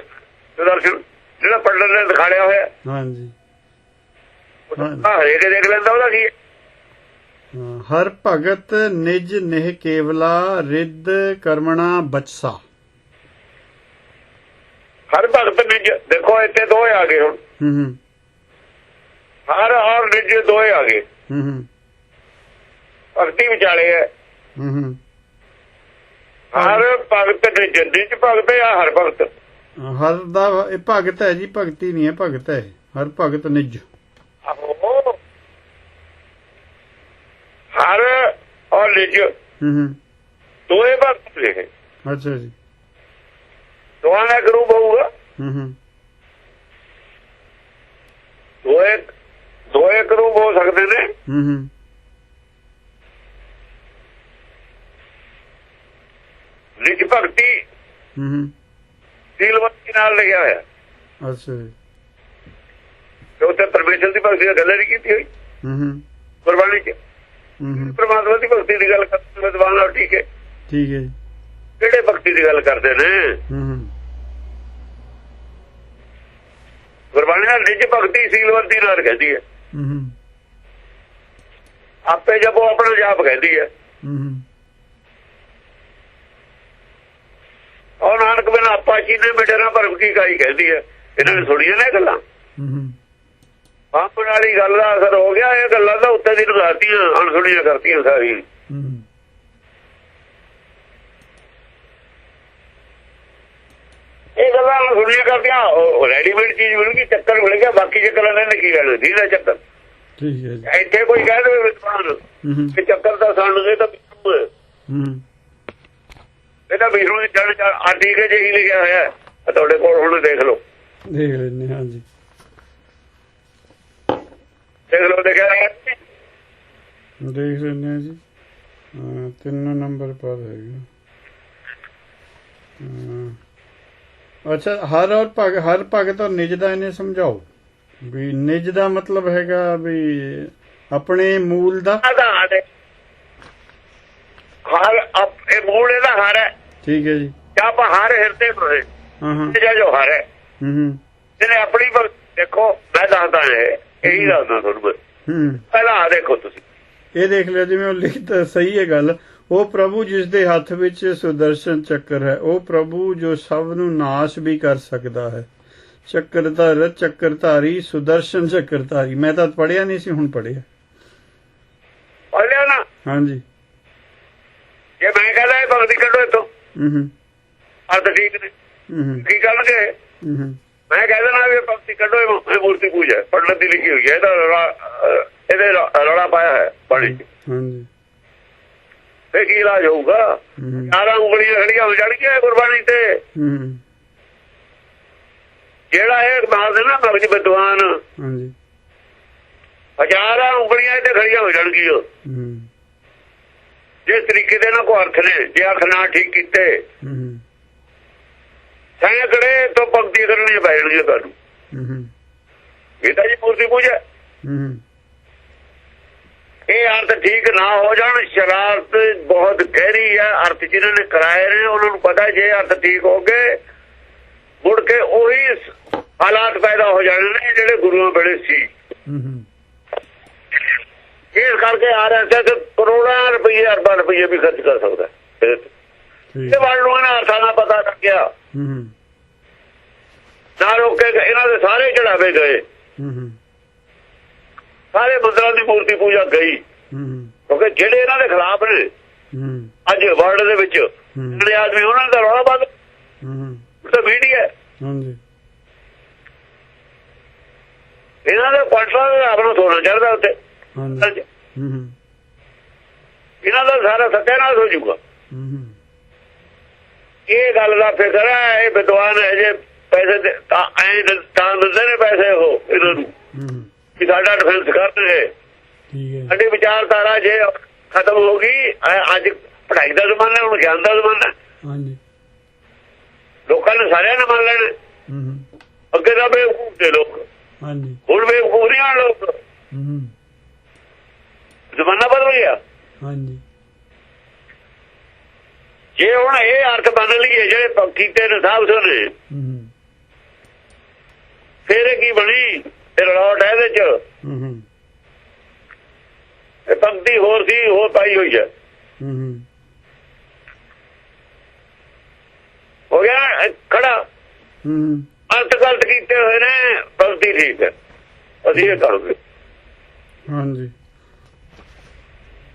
B: ਸੁਦਰਸ਼ਨ ਜਿਹੜਾ ਪੜਨ ਨੇ ਦਿਖਾੜਿਆ ਹੋਇਆ।
A: ਹਾਂਜੀ। ਹਾਂ।
B: ਆਹ ਹਰੇਕ ਦੇਖ ਲੈਂਦਾ ਉਹਦਾ ਕੀ
A: ਹਰ ਭਗਤ ਨਿਜ ਨਿਹ ਕੇਵਲਾ ਰਿੱਧ ਕਰਮਣਾ ਬਚਸਾ।
B: ਹਰ ਭਗਤ ਨਿਜ ਦੇਖੋ ਇੱਥੇ ਦੋਏ ਆ ਗਏ ਹੁਣ।
A: ਹੂੰ ਹੂੰ।
B: ਹਰ ਔਰ ਨਿਜ ਦੋਏ ਆ ਗਏ।
A: ਹੂੰ ਹੂੰ।
B: ਭਗਤੀ ਵਿਚਾਲੇ ਹੈ।
A: ਹੂੰ ਹੂੰ।
B: ਹਰ ਭਗਤ ਨਿਜ ਨਿਜ ਭਗਤ ਆ ਹਰ ਭਗਤ।
A: ਹਰ ਦਾ ਇਹ ਭਗਤ ਹੈ ਜੀ ਭਗਤੀ ਨਹੀਂ ਹੈ ਭਗਤ ਹੈ। ਹਰ ਭਗਤ ਨਿਜ।
B: ਹਰ ਔਰ ਨਿਜ।
A: ਹੂੰ ਹੂੰ।
B: ਦੋਏ ਭਗਤ ਨੇ
A: ਅੱਛਾ ਜੀ।
B: ਦੋਹਾਂ ਦਾ ਇੱਕ ਰੂਪ ਹੋਊਗਾ।
A: ਹੂੰ ਹੂੰ।
B: ਦੋਏ ਦੋਏ ਇੱਕ ਰੂਪ ਹੋ ਸਕਦੇ ਨੇ।
A: ਹੂੰ ਹੂੰ।
B: ਨਿਜ ਭਗਤੀ
A: ਹੂੰ ਹੂੰ।
B: ਸੀਲਵਤੀ ਨਾਲ ਲਿਖਿਆ ਹੋਇਆ।
A: ਅੱਛਾ ਜੀ।
B: ਤੇ ਉੱਥੇ ਪਰਮੇਸ਼ਰ ਦੀ ਭਗਤੀ ਦੀ ਗੱਲ ਨਹੀਂ ਕੀਤੀ ਹੋਈ?
A: ਹੂੰ ਹੂੰ।
B: ਗੁਰਬਾਣੀ ਚ?
A: ਹੂੰ ਹੂੰ।
B: ਪਰਮਾਤਮਾ ਦੀ ਭਗਤੀ ਦੀ ਗੱਲ ਕਰਦੇ ਵਿਦਵਾਨ ਨਾਲ ਠੀਕ ਹੈ।
A: ਠੀਕ ਹੈ ਜੀ।
B: ਕਿਹੜੇ ਭਗਤੀ ਦੀ ਗੱਲ ਕਰਦੇ ਨੇ?
A: ਹੂੰ ਹੂੰ।
B: ਗੁਰਬਾਣੀ ਨਾਲ ਨਿਜ ਭਗਤੀ ਸੀਲਵੰਤੀ ਨਾਲ ਕਹਿੰਦੀ ਹੈ।
A: ਹੂੰ ਹੂੰ।
B: ਆਪੇ ਜਪੋ ਆਪਣਾ ਜਾਪ ਕਹਿੰਦੀ ਹੈ
A: ਹੂੰ ਹੂੰ
B: ਉਹ ਨਾਨਕ ਬਿਨ ਆਪਾ ਜੀ ਨੇ ਮਿਟਣਾ ਭਰਮ ਕੀ ਕਾਈ ਕਹਿੰਦੀ ਹੈ? ਇਹਨਾਂ ਨੇ ਸੁਣੀਆਂ ਨੇ ਗੱਲਾਂ?
A: ਹੂੰ ਹੂੰ
B: ਆਪਣ ਵਾਲੀ ਗੱਲ ਦਾ ਅਸਰ ਹੋ ਗਿਆ ਇਹ ਗੱਲਾਂ ਤਾਂ ਉੱਤੇ ਦੀ ਲਗਾਤੀਆਂ ਅਣਸੁਣੀਆਂ ਕਰਤੀਆਂ ਸਾਰੀ ਇਹ ਗੱਲਾਂ ਅਣਸੁਣੀਆਂ ਕਰਤੀਆਂ ਰੈਡੀਮੇਡ ਚੀਜ਼ ਮਿਲ ਗਈ ਚੱਕਰ ਮਿਲ ਗਿਆ ਬਾਕੀ ਚੱਕਰਾਂ ਨੇ ਕੀ ਗੱਲ ਦੀ ਦਾ ਚੱਕਰ।
A: ਠੀਕ ਹੈ ਜੀ।
B: ਇੱਥੇ ਕੋਈ ਕਹਿ ਦੇਵੇ ਵਿਦਵਾਨ ਕਿ ਚੱਕਰ ਦਾ ਸਾਨੂੰ ਇਹ ਤਾਂ ਹੈ। ਇਹਦਾ ਵਿਸ਼ਨੂੰ ਦੀ ਚੜ ਆ ਹੈ ਜਿਹੀ ਲਿਖਿਆ ਹੋਇਆ ਹੈ। ਤੁਹਾਡੇ ਕੋਲ ਹੁਣ ਦੇਖ ਲਓ।
A: ਦੇਖ ਲੈਨੇ ਹਾਂ ਜੀ
B: ਦੇਖ ਲਓ ਦੇਖਿਆ।
A: ਦੇਖ ਲੈਨੇ ਹਾਂ ਜੀ। ਤਿੰਨ ਨੰਬਰ ਪਰ ਹੈਗਾ। ਅੱਛਾ ਹਰ ਔਰ ਭਗ ਹਰ ਭਗਤ ਔਰ ਨਿਜ ਦਾ ਇਹਨੇ ਸਮਝਾਓ। ਵੀ ਨਿਜ ਦਾ ਮਤਲਬ ਹੈਗਾ ਵੀ ਆਪਣੇ ਮੂਲ ਦਾ।
B: ਆਧਾਰ ਹੈ। ਹਰ ਇਹ ਮੂਲ ਇਹਦਾ ਹਰ ਹੈ।
A: ਠੀਕ ਹੈ ਜੀ।
B: ਜਾਂ ਆਪਾਂ ਹਰ ਹਿਰਦੇ ਹੋਏ
A: ਹਾਂ ਹਾਂ।
B: ਇਹ ਜੋ ਹਰ ਹੈ।
A: ਹੂੰ ਹੂੰ।
B: ਜਿਹਨੇ ਆਪਣੀ ਦੇਖੋ ਮੈਂ ਦੱਸਦਾ ਇਹ ਇਹੀ ਦੱਸਦਾ ਤੁਹਾਨੂੰ।
A: ਹੂੰ।
B: ਪਹਿਲਾਂ ਆ ਦੇਖੋ ਤੁਸੀਂ।
A: ਇਹ ਦੇਖ ਲਿਆ ਜਿਵੇਂ ਉਹ ਲਿਖਤਾ ਸਹੀ ਹੈ ਗੱਲ। ਉਹ ਪ੍ਰਭੂ ਜਿਸ ਦੇ ਹੱਥ ਵਿੱਚ ਸੁਦਰਸ਼ਨ ਚੱਕਰ ਹੈ ਉਹ ਪ੍ਰਭੂ ਜੋ ਸਭ ਨੂੰ ਨਾਸ਼ ਵੀ ਕਰ ਸਕਦਾ ਹੈ। ਚੱਕਰਧਰ ਚੱਕਰਧਾਰੀ ਸੁਦਰਸ਼ਨ ਚੱਕਰਧਾਰੀ। ਮੈਂ ਤਾਂ ਪੜਿਆ ਨਹੀਂ ਸੀ ਹੁਣ ਪੜਿਆ
B: ਪੜ੍ਹਿਆ ਨਾ।
A: ਹਾਂਜੀ।
B: ਜੇ ਮੈਂ ਕਹਿੰਦਾ ਇਹ ਭਗਤੀ ਕੱਢੋ ਇੱਥੋਂ।
A: ਹੂੰ ਹੂੰ।
B: ਅਰਥ ਠੀਕ ਨੇ।
A: ਹੂੰ ਹੂੰ,
B: ਕੀ ਕਰਨਗੇ?
A: ਹੂੰ ਹੂੰ।
B: ਮੈਂ ਕਹਿ ਦੇਣਾ ਵੀ ਭਗਤੀ ਕੱਢੋ ਇਹ ਮੂਰਤੀ ਪੂਜਾ। ਪੰਡਤ ਦੀ ਲਿਖੀ ਹੋਈ ਹੈ। ਇਹਦਾ ਇਹਦੇ ਰੌਲਾ ਪਾਇਆ ਹੈ ਬਾਣੀ ਚ।
A: ਹਾਂਜੀ
B: ਕੀ ਇਲਾਜ ਹੋਊਗਾ? ਚਾਰਾਂ ਉਂਗਲੀਆਂ ਖੜੀਆਂ ਹੋ ਜਾਣਗੀਆਂ ਗੁਰਬਾਣੀ ਤੇ। ਜਿਹੜਾ ਇਹ ਮਾਰਦੇ ਨਾ ਮਗਜ ਵਿਦਵਾਨ
A: ਹਾਂਜੀ।
B: ਹਜ਼ਾਰਾਂ ਉਂਗਲੀਆਂ ਤੇ ਖੜੀਆਂ ਹੋ ਜਾਣਗੀਆਂ।
A: ਹੂੰ
B: ਜੇ ਤਰੀਕੇ ਦੇ ਨਾਲ ਕੋ ਅਰਥ ਨੇ ਜੇ ਅਰਥ ਨਾ ਠੀਕ ਕੀਤੇ
A: ਹੂੰ ਹੂੰ,
B: ਸੈਂਕੜੇ ਤੋਂ ਭਗਤੀ ਕਰਨੀ ਪੈ ਜਾਣਗੀਆਂ ਤੁਹਾਨੂੰ।
A: ਹੂੰ ਹੂੰ,
B: ਇਹ ਤਾਂ ਜੀ ਮੂਰਤੀ ਪੂਜਾ। ਇਹ ਅਰਥ ਠੀਕ ਨਾ ਹੋ ਜਾਣ ਸ਼ਰਾਰਤ ਬਹੁਤ ਗਹਿਰੀ ਹੈ ਅਰਥ ਜਿਨ੍ਹਾਂ ਨੇ ਕਰਾਏ ਨੇ ਉਹਨਾਂ ਨੂੰ ਪਤਾ ਜੇ ਅਰਥ ਠੀਕ ਹੋ ਗਏ ਮੁੜ ਕੇ ਉਹੀ ਹਾਲਾਤ ਪੈਦਾ ਹੋ ਜਾਣੇ ਨੇ ਜਿਹੜੇ ਗੁਰੂਆਂ ਵੇਲੇ ਸੀ।
A: ਹੂੰ ਹੂੰ,
B: ਇਸ ਕਰਕੇ ਆ ਰਿਹਾ ਸੀ ਕਿ ਕਰੋੜਾਂ ਰੁਪਏ ਅਰਬਾਂ ਰੁਪਏ ਵੀ ਖਰਚ ਕਰ ਸਕਦਾ ਇਹ ਵੱਲ ਨੂੰ ਇਹਨਾਂ ਅਰਥਾਂ ਦਾ ਪਤਾ ਲੱਗਿਆ ਨਾ ਰੋਕੇ ਇਹਨਾਂ ਦੇ ਸਾਰੇ ਚੜਾਵੇ ਗਏ। ਸਾਰੇ ਮੰਦਰਾਂ ਦੀ ਮੂਰਤੀ ਪੂਜਾ ਗਈ। ਕਿਉਂਕਿ ਜਿਹੜੇ ਇਹਨਾਂ ਦੇ ਖਿਲਾਫ ਨੇ ਅੱਜ ਵਰਲਡ ਦੇ ਵਿੱਚ ਜਿਹੜੇ ਆਦਮੀ ਉਹਨਾਂ ਦਾ ਰੌਲਾ ਬੰਦ ਤਾਂ ਮੀਡੀਆ ਹੈ।
A: ਹਾਂਜੀ।
B: ਇਹਨਾਂ ਦਾ ਕੰਟਰੋਲ ਆਪਣਾ ਥੋੜਾ ਚੜਦਾ ਉੱਤੇ
A: ਹੂੰ
B: ਇਹਨਾਂ ਦਾ ਸਾਰਾ ਸੱਤਿਆਨਾਸ਼ ਹੋ ਜਾਊਗਾ।
A: ਹੂੰ
B: ਇਹ ਗੱਲ ਦਾ ਫਿਕਰ ਹੈ ਇਹ ਵਿਦਵਾਨ ਹੈ ਜੇ ਪੈਸੇ ਦੇ- ਤਾਂ ਐਂ ਦ- ਤਾਂ ਦਿੰਦੇ ਨੇ ਪੈਸੇ ਉਹ ਇਹਨਾਂ ਨੂੰ।
A: ਹੂੰ
B: ਕਿ ਸਾਡਾ ਡਿਫੈਂਸ
A: ਠੀਕ ਹੈ।
B: ਸਾਡੀ ਵਿਚਾਰਧਾਰਾ ਜੇ ਖਤਮ ਹੋ ਗਈ ਅੱਜ ਪੜ੍ਹਾਈ ਦਾ ਜ਼ਮਾਨਾ ਹੁਣ ਗਿਆਨ ਦਾ ਜ਼ਮਾਨਾ।
A: ਹਾਂਜੀ।
B: ਲੋਕਾਂ ਨੇ ਸਾਰਿਆਂ ਨੇ ਮੰਨ ਲੈਣਾ।
A: ਹੂੰ ਹੂੰ।
B: ਅੱਗੇ ਤਾਂ ਬੇਵਕੂਫ ਦੇ ਲੋਕ।
A: ਹਾਂਜੀ।
B: ਹੁਣ ਬੇਵਕੂਫ ਨਹੀਂ ਲੋਕ।
A: ਹੂੰ ਹੂੰ।
B: ਜ਼ਮਾਨਾ ਬਦਲ ਗਿਆ।
A: ਹਾਂਜੀ।
B: ਜੇ ਹੁਣ ਇਹ ਅਰਥ ਬਦਲ ਲਈਏ ਜਿਹੜੇ ਕੀਤੇ ਨੇ ਸਾਹਿਬ ਸੋਨੇ ਫਿਰ ਕੀ ਬਣੀ? ਇਹ ਰੌਟ ਹੈ ਇਹਦੇ ਚ।
A: ਹੂੰ ਹੂੰ।
B: ਇਹ ਪੰਕਤੀ ਹੋਰ ਸੀ ਹੋਰ ਪਾਈ ਹੋਈ ਹੈ।
A: ਹੂੰ
B: ਗਿਆ ਖੜਾ। ਅਰਥ ਗਲਤ ਕੀਤੇ ਹੋਏ ਨੇ ਪੰਕਤੀ ਠੀਕ ਹੈ। ਅਸੀਂ ਇਹ ਕਰਾਂਗੇ।
A: ਹਾਂਜੀ।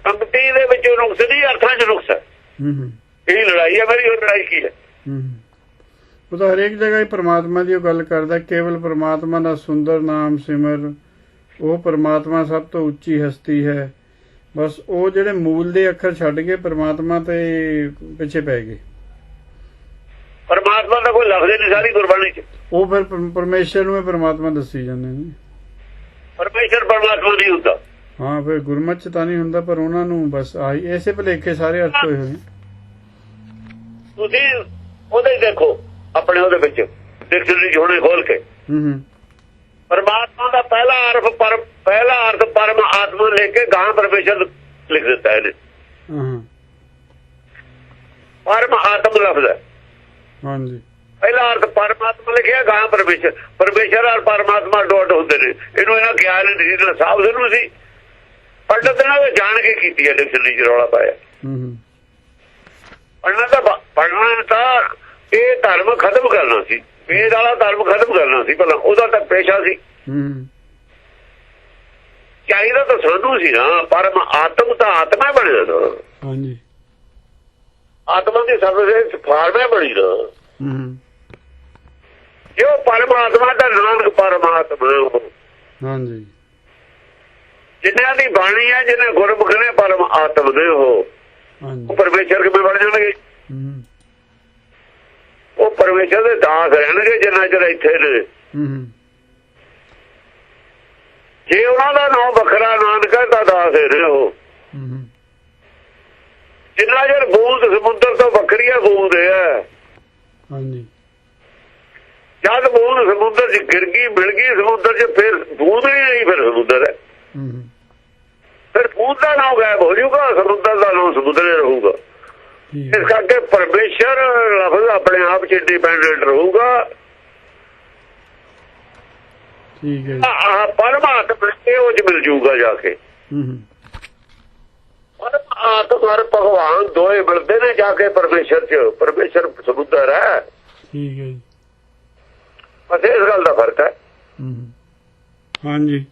B: ਪੰਕਤੀ ਦੇ ਵਿੱਚ ਨੁਕਸ ਨਹੀਂ ਅਰਥਾਂ 'ਚ ਨੁਕਸ ਹੈ।
A: ਹੂੰ ਹੂੰ।
B: ਇਹ ਲੜਾਈ ਹੈ ਮੇਰੀ ਉਹ ਲੜਾਈ ਕੀ ਹੈ?
A: ਹੂੰ। ਉਹ ਤਾਂ ਹਰੇਕ ਜਗ੍ਹਾ ਹੀ ਪ੍ਰਮਾਤਮਾ ਦੀ ਉਹ ਗੱਲ ਕਰਦਾ ਕੇਵਲ ਪ੍ਰਮਾਤਮਾ ਦਾ ਸੁੰਦਰ ਨਾਮ ਸਿਮਰ ਉਹ ਪ੍ਰਮਾਤਮਾ ਸਭ ਤੋਂ ਉੱਚੀ ਹਸਤੀ ਹੈ। ਬਸ ਉਹ ਜਿਹੜੇ ਮੂਲ ਦੇ ਅੱਖਰ ਛੱਡ ਕੇ ਪ੍ਰਮਾਤਮਾ ਤੇ ਪਿੱਛੇ ਪੈ ਗਏ।
B: ਪਰਮਾਤਮਾ ਦਾ ਕੋਈ ਲਫ਼ਜ਼ ਨਹੀਂ ਸਾਰੀ ਗੁਰਬਾਣੀ 'ਚ।
A: ਉਹ ਫਿਰ ਪਰ- ਪਰਮੇਸ਼ਰ ਨੂੰ ਹੀ ਪ੍ਰਮਾਤਮਾ ਦੱਸੀ ਜਾਂਦੇ ਨੇ।
B: ਪਰਮੇਸ਼ਰ ਪਰਮਾਤਮਾ ਨਹੀਂ ਹੁੰਦਾ।
A: ਹਾਂ ਫਿਰ ਗੁਰਮਤਿ ਤਾਂ ਨਹੀਂ ਹੁੰਦਾ ਪਰ ਉਹਨਾਂ ਨੂੰ ਬਸ ਆਹੀ ਐਸੇ ਭਲੇਖੇ ਸਾਰੇ ਅਰਥ ਹੋਏ ਹੋਏ
B: ਤੁਸੀਂ ਉਹਦੇ ਦੇਖੋ ਆਪਣੇ ਉਹਦੇ ਵਿੱਚ ਡਿਕਸ਼ਨਰੀ ਜੋੜੇ ਖੋਲ ਕੇ।
A: ਹੂੰ
B: ਪਰਮਾਤਮਾ ਦਾ ਪਹਿਲਾ ਅਰਥ ਪਰ ਪਹਿਲਾ ਅਰਥ ਪਰਮ ਆਤਮਾ ਲੈ ਕੇ ਗਾਂ ਪਰਮੇਸ਼ਰ ਲਿਖ ਦਿੱਤਾ ਇਹਨੇ।
A: ਹਾਂ,
B: ਪਰਮ ਆਤਮ ਲਫ਼ਜ਼ ਹੈ।
A: ਹਾਂਜੀ।
B: ਪਹਿਲਾ ਅਰਥ ਪਰਮਾਤਮਾ ਲਿਖਿਆ ਗਾਂ ਪਰਮੇਸ਼ਰ। ਪਰਮੇਸ਼ਰ ਔਰ ਪਰਮਾਤਮਾ ਡੋਟ ਹੁੰਦੇ ਨੇ। ਇਹਨੂੰ ਇਹਨਾਂ ਗਿਆਨ ਨਹੀਂ ਸੀ ਸਾਹਬ ਨੂੰ ਸੀ। ਪੰਡਤ ਨੇ ਜਾਣ ਕੇ ਕੀਤੀ ਹੈ ਡਿਕਸ਼ਨਰੀ ਚ ਰੌਲਾ ਪਾਇਆ।
A: ਹੂੰ ਹੂੰ।
B: ਪੜਨਾ ਤਾਂ ਪੜ੍ਹਨਾ ਤਾਂ ਇਹ ਧਰਮ ਖਤਮ ਕਰਨਾ ਸੀ। ਵੇਦ ਵਾਲਾ ਧਰਮ ਖਤਮ ਕਰਨਾ ਸੀ ਪਹਿਲਾਂ ਉਹਦਾ ਤਾਂ ਪੇਸ਼ਾ ਸੀ।
A: ਹੂੰ।
B: ਚਾਹੀਦਾ ਤਾਂ ਸਾਨੂੰ ਸੀ ਨਾ ਪਰਮ ਆਤਮ ਤਾਂ ਆਤਮਾ ਬਣਿਆ ਨਾ
A: ਹਾਂਜੀ।
B: ਆਤਮਾ ਦੀ ਸਰਵਿਸ ਫਾਰਮੇ ਬਣੀ ਨਾ।
A: ਹੂੰ
B: ਜੋ ਪਰਮਾਤਮਾ ਦਾ ਨਾਨਕ ਪਰਮਾਤਮਾ।
A: ਹਾਂਜੀ।
B: ਜਿਨ੍ਹਾਂ ਦੀ ਬਾਣੀ ਹੈ ਜਿਹਨੇ ਗੁਰਮੁਖ ਨੇ ਪਰਮ ਆਤਮ ਦੇ ਉਹ।
A: ਹਾਂਜੀ।
B: ਉਹ ਪਰਮੇਸ਼ਰ ਕਿਵੇਂ ਬਣ ਜਾਣਗੇ?
A: ਹੂੰ।
B: ਉਹ ਪਰਮੇਸ਼ਰ ਦੇ ਦਾਸ ਰਹਿਣਗੇ ਜਿੰਨਾ ਚਿਰ ਇੱਥੇ ਨੇ।
A: ਹੂੰ ਹੂੰ।
B: ਜੇ ਉਹਨਾਂ ਦਾ ਨਾਮ ਵੱਖਰਾ ਨਾਨਕ ਹੈ ਤਾਂ ਦਾਸ ਹੈ ਉਹ।
A: ਹੂੰ ਹੂੰ।
B: ਜਿੰਨਾ ਚਿਰ ਬੂੰਦ ਸਮੁੰਦਰ ਤੋਂ ਵੱਖਰੀ ਹੈ ਬੂੰਦ ਹੈ।
A: ਹਾਂਜੀ।
B: ਜਦ ਬੂੰਦ ਸਮੁੰਦਰ 'ਚ ਗਿਰ ਗਈ ਮਿਲ ਗਈ ਸਮੁੰਦਰ 'ਚ ਫਿਰ ਬੂੰਦ ਨਹੀਂ ਰਹੀ ਫਿਰ ਸਮੁੰਦਰ ਹੈ। ਬੂੰਦ ਦਾ ਨਾਮ ਗਾਇਬ ਹੋ ਜਾਊਗਾ ਸਮੁੰਦਰ ਦਾ ਨਾਮ ਸਮੁੰਦਰ ਰਹੂਗਾ। ਇਸ ਕਰਕੇ ਪਰਮੇਸ਼ਰ ਲਫ਼ਜ਼ ਆਪਣੇ ਆਪ 'ਚ ਇੰਡੀਪੈਂਡੈਂਟ ਰਹੂਗਾ।
A: ਠੀਕ ਹੈ
B: ਆਹ ਪਰਮਾਤਮਾ ਇਹ ਉਹ 'ਚ ਮਿਲ ਜਾਊਗਾ ਜਾ ਕੇ।
A: ਹੂੰ ਹੂੰ।
B: ਪਰਮਾਤਮਾ ਔਰ ਭਗਵਾਨ ਦੋਏ ਮਿਲਦੇ ਨੇ ਜਾ ਕੇ ਪਰਮੇਸ਼ਰ 'ਚ। ਪਰਮੇਸ਼ਰ ਸਮੁੰਦਰ ਹੈ।
A: ਠੀਕ ਹੈ ਜੀ।
B: ਬਸ ਇਸ ਗੱਲ ਦਾ ਫ਼ਰਕ
A: ਹੂੰ। ਹਾਂਜੀ।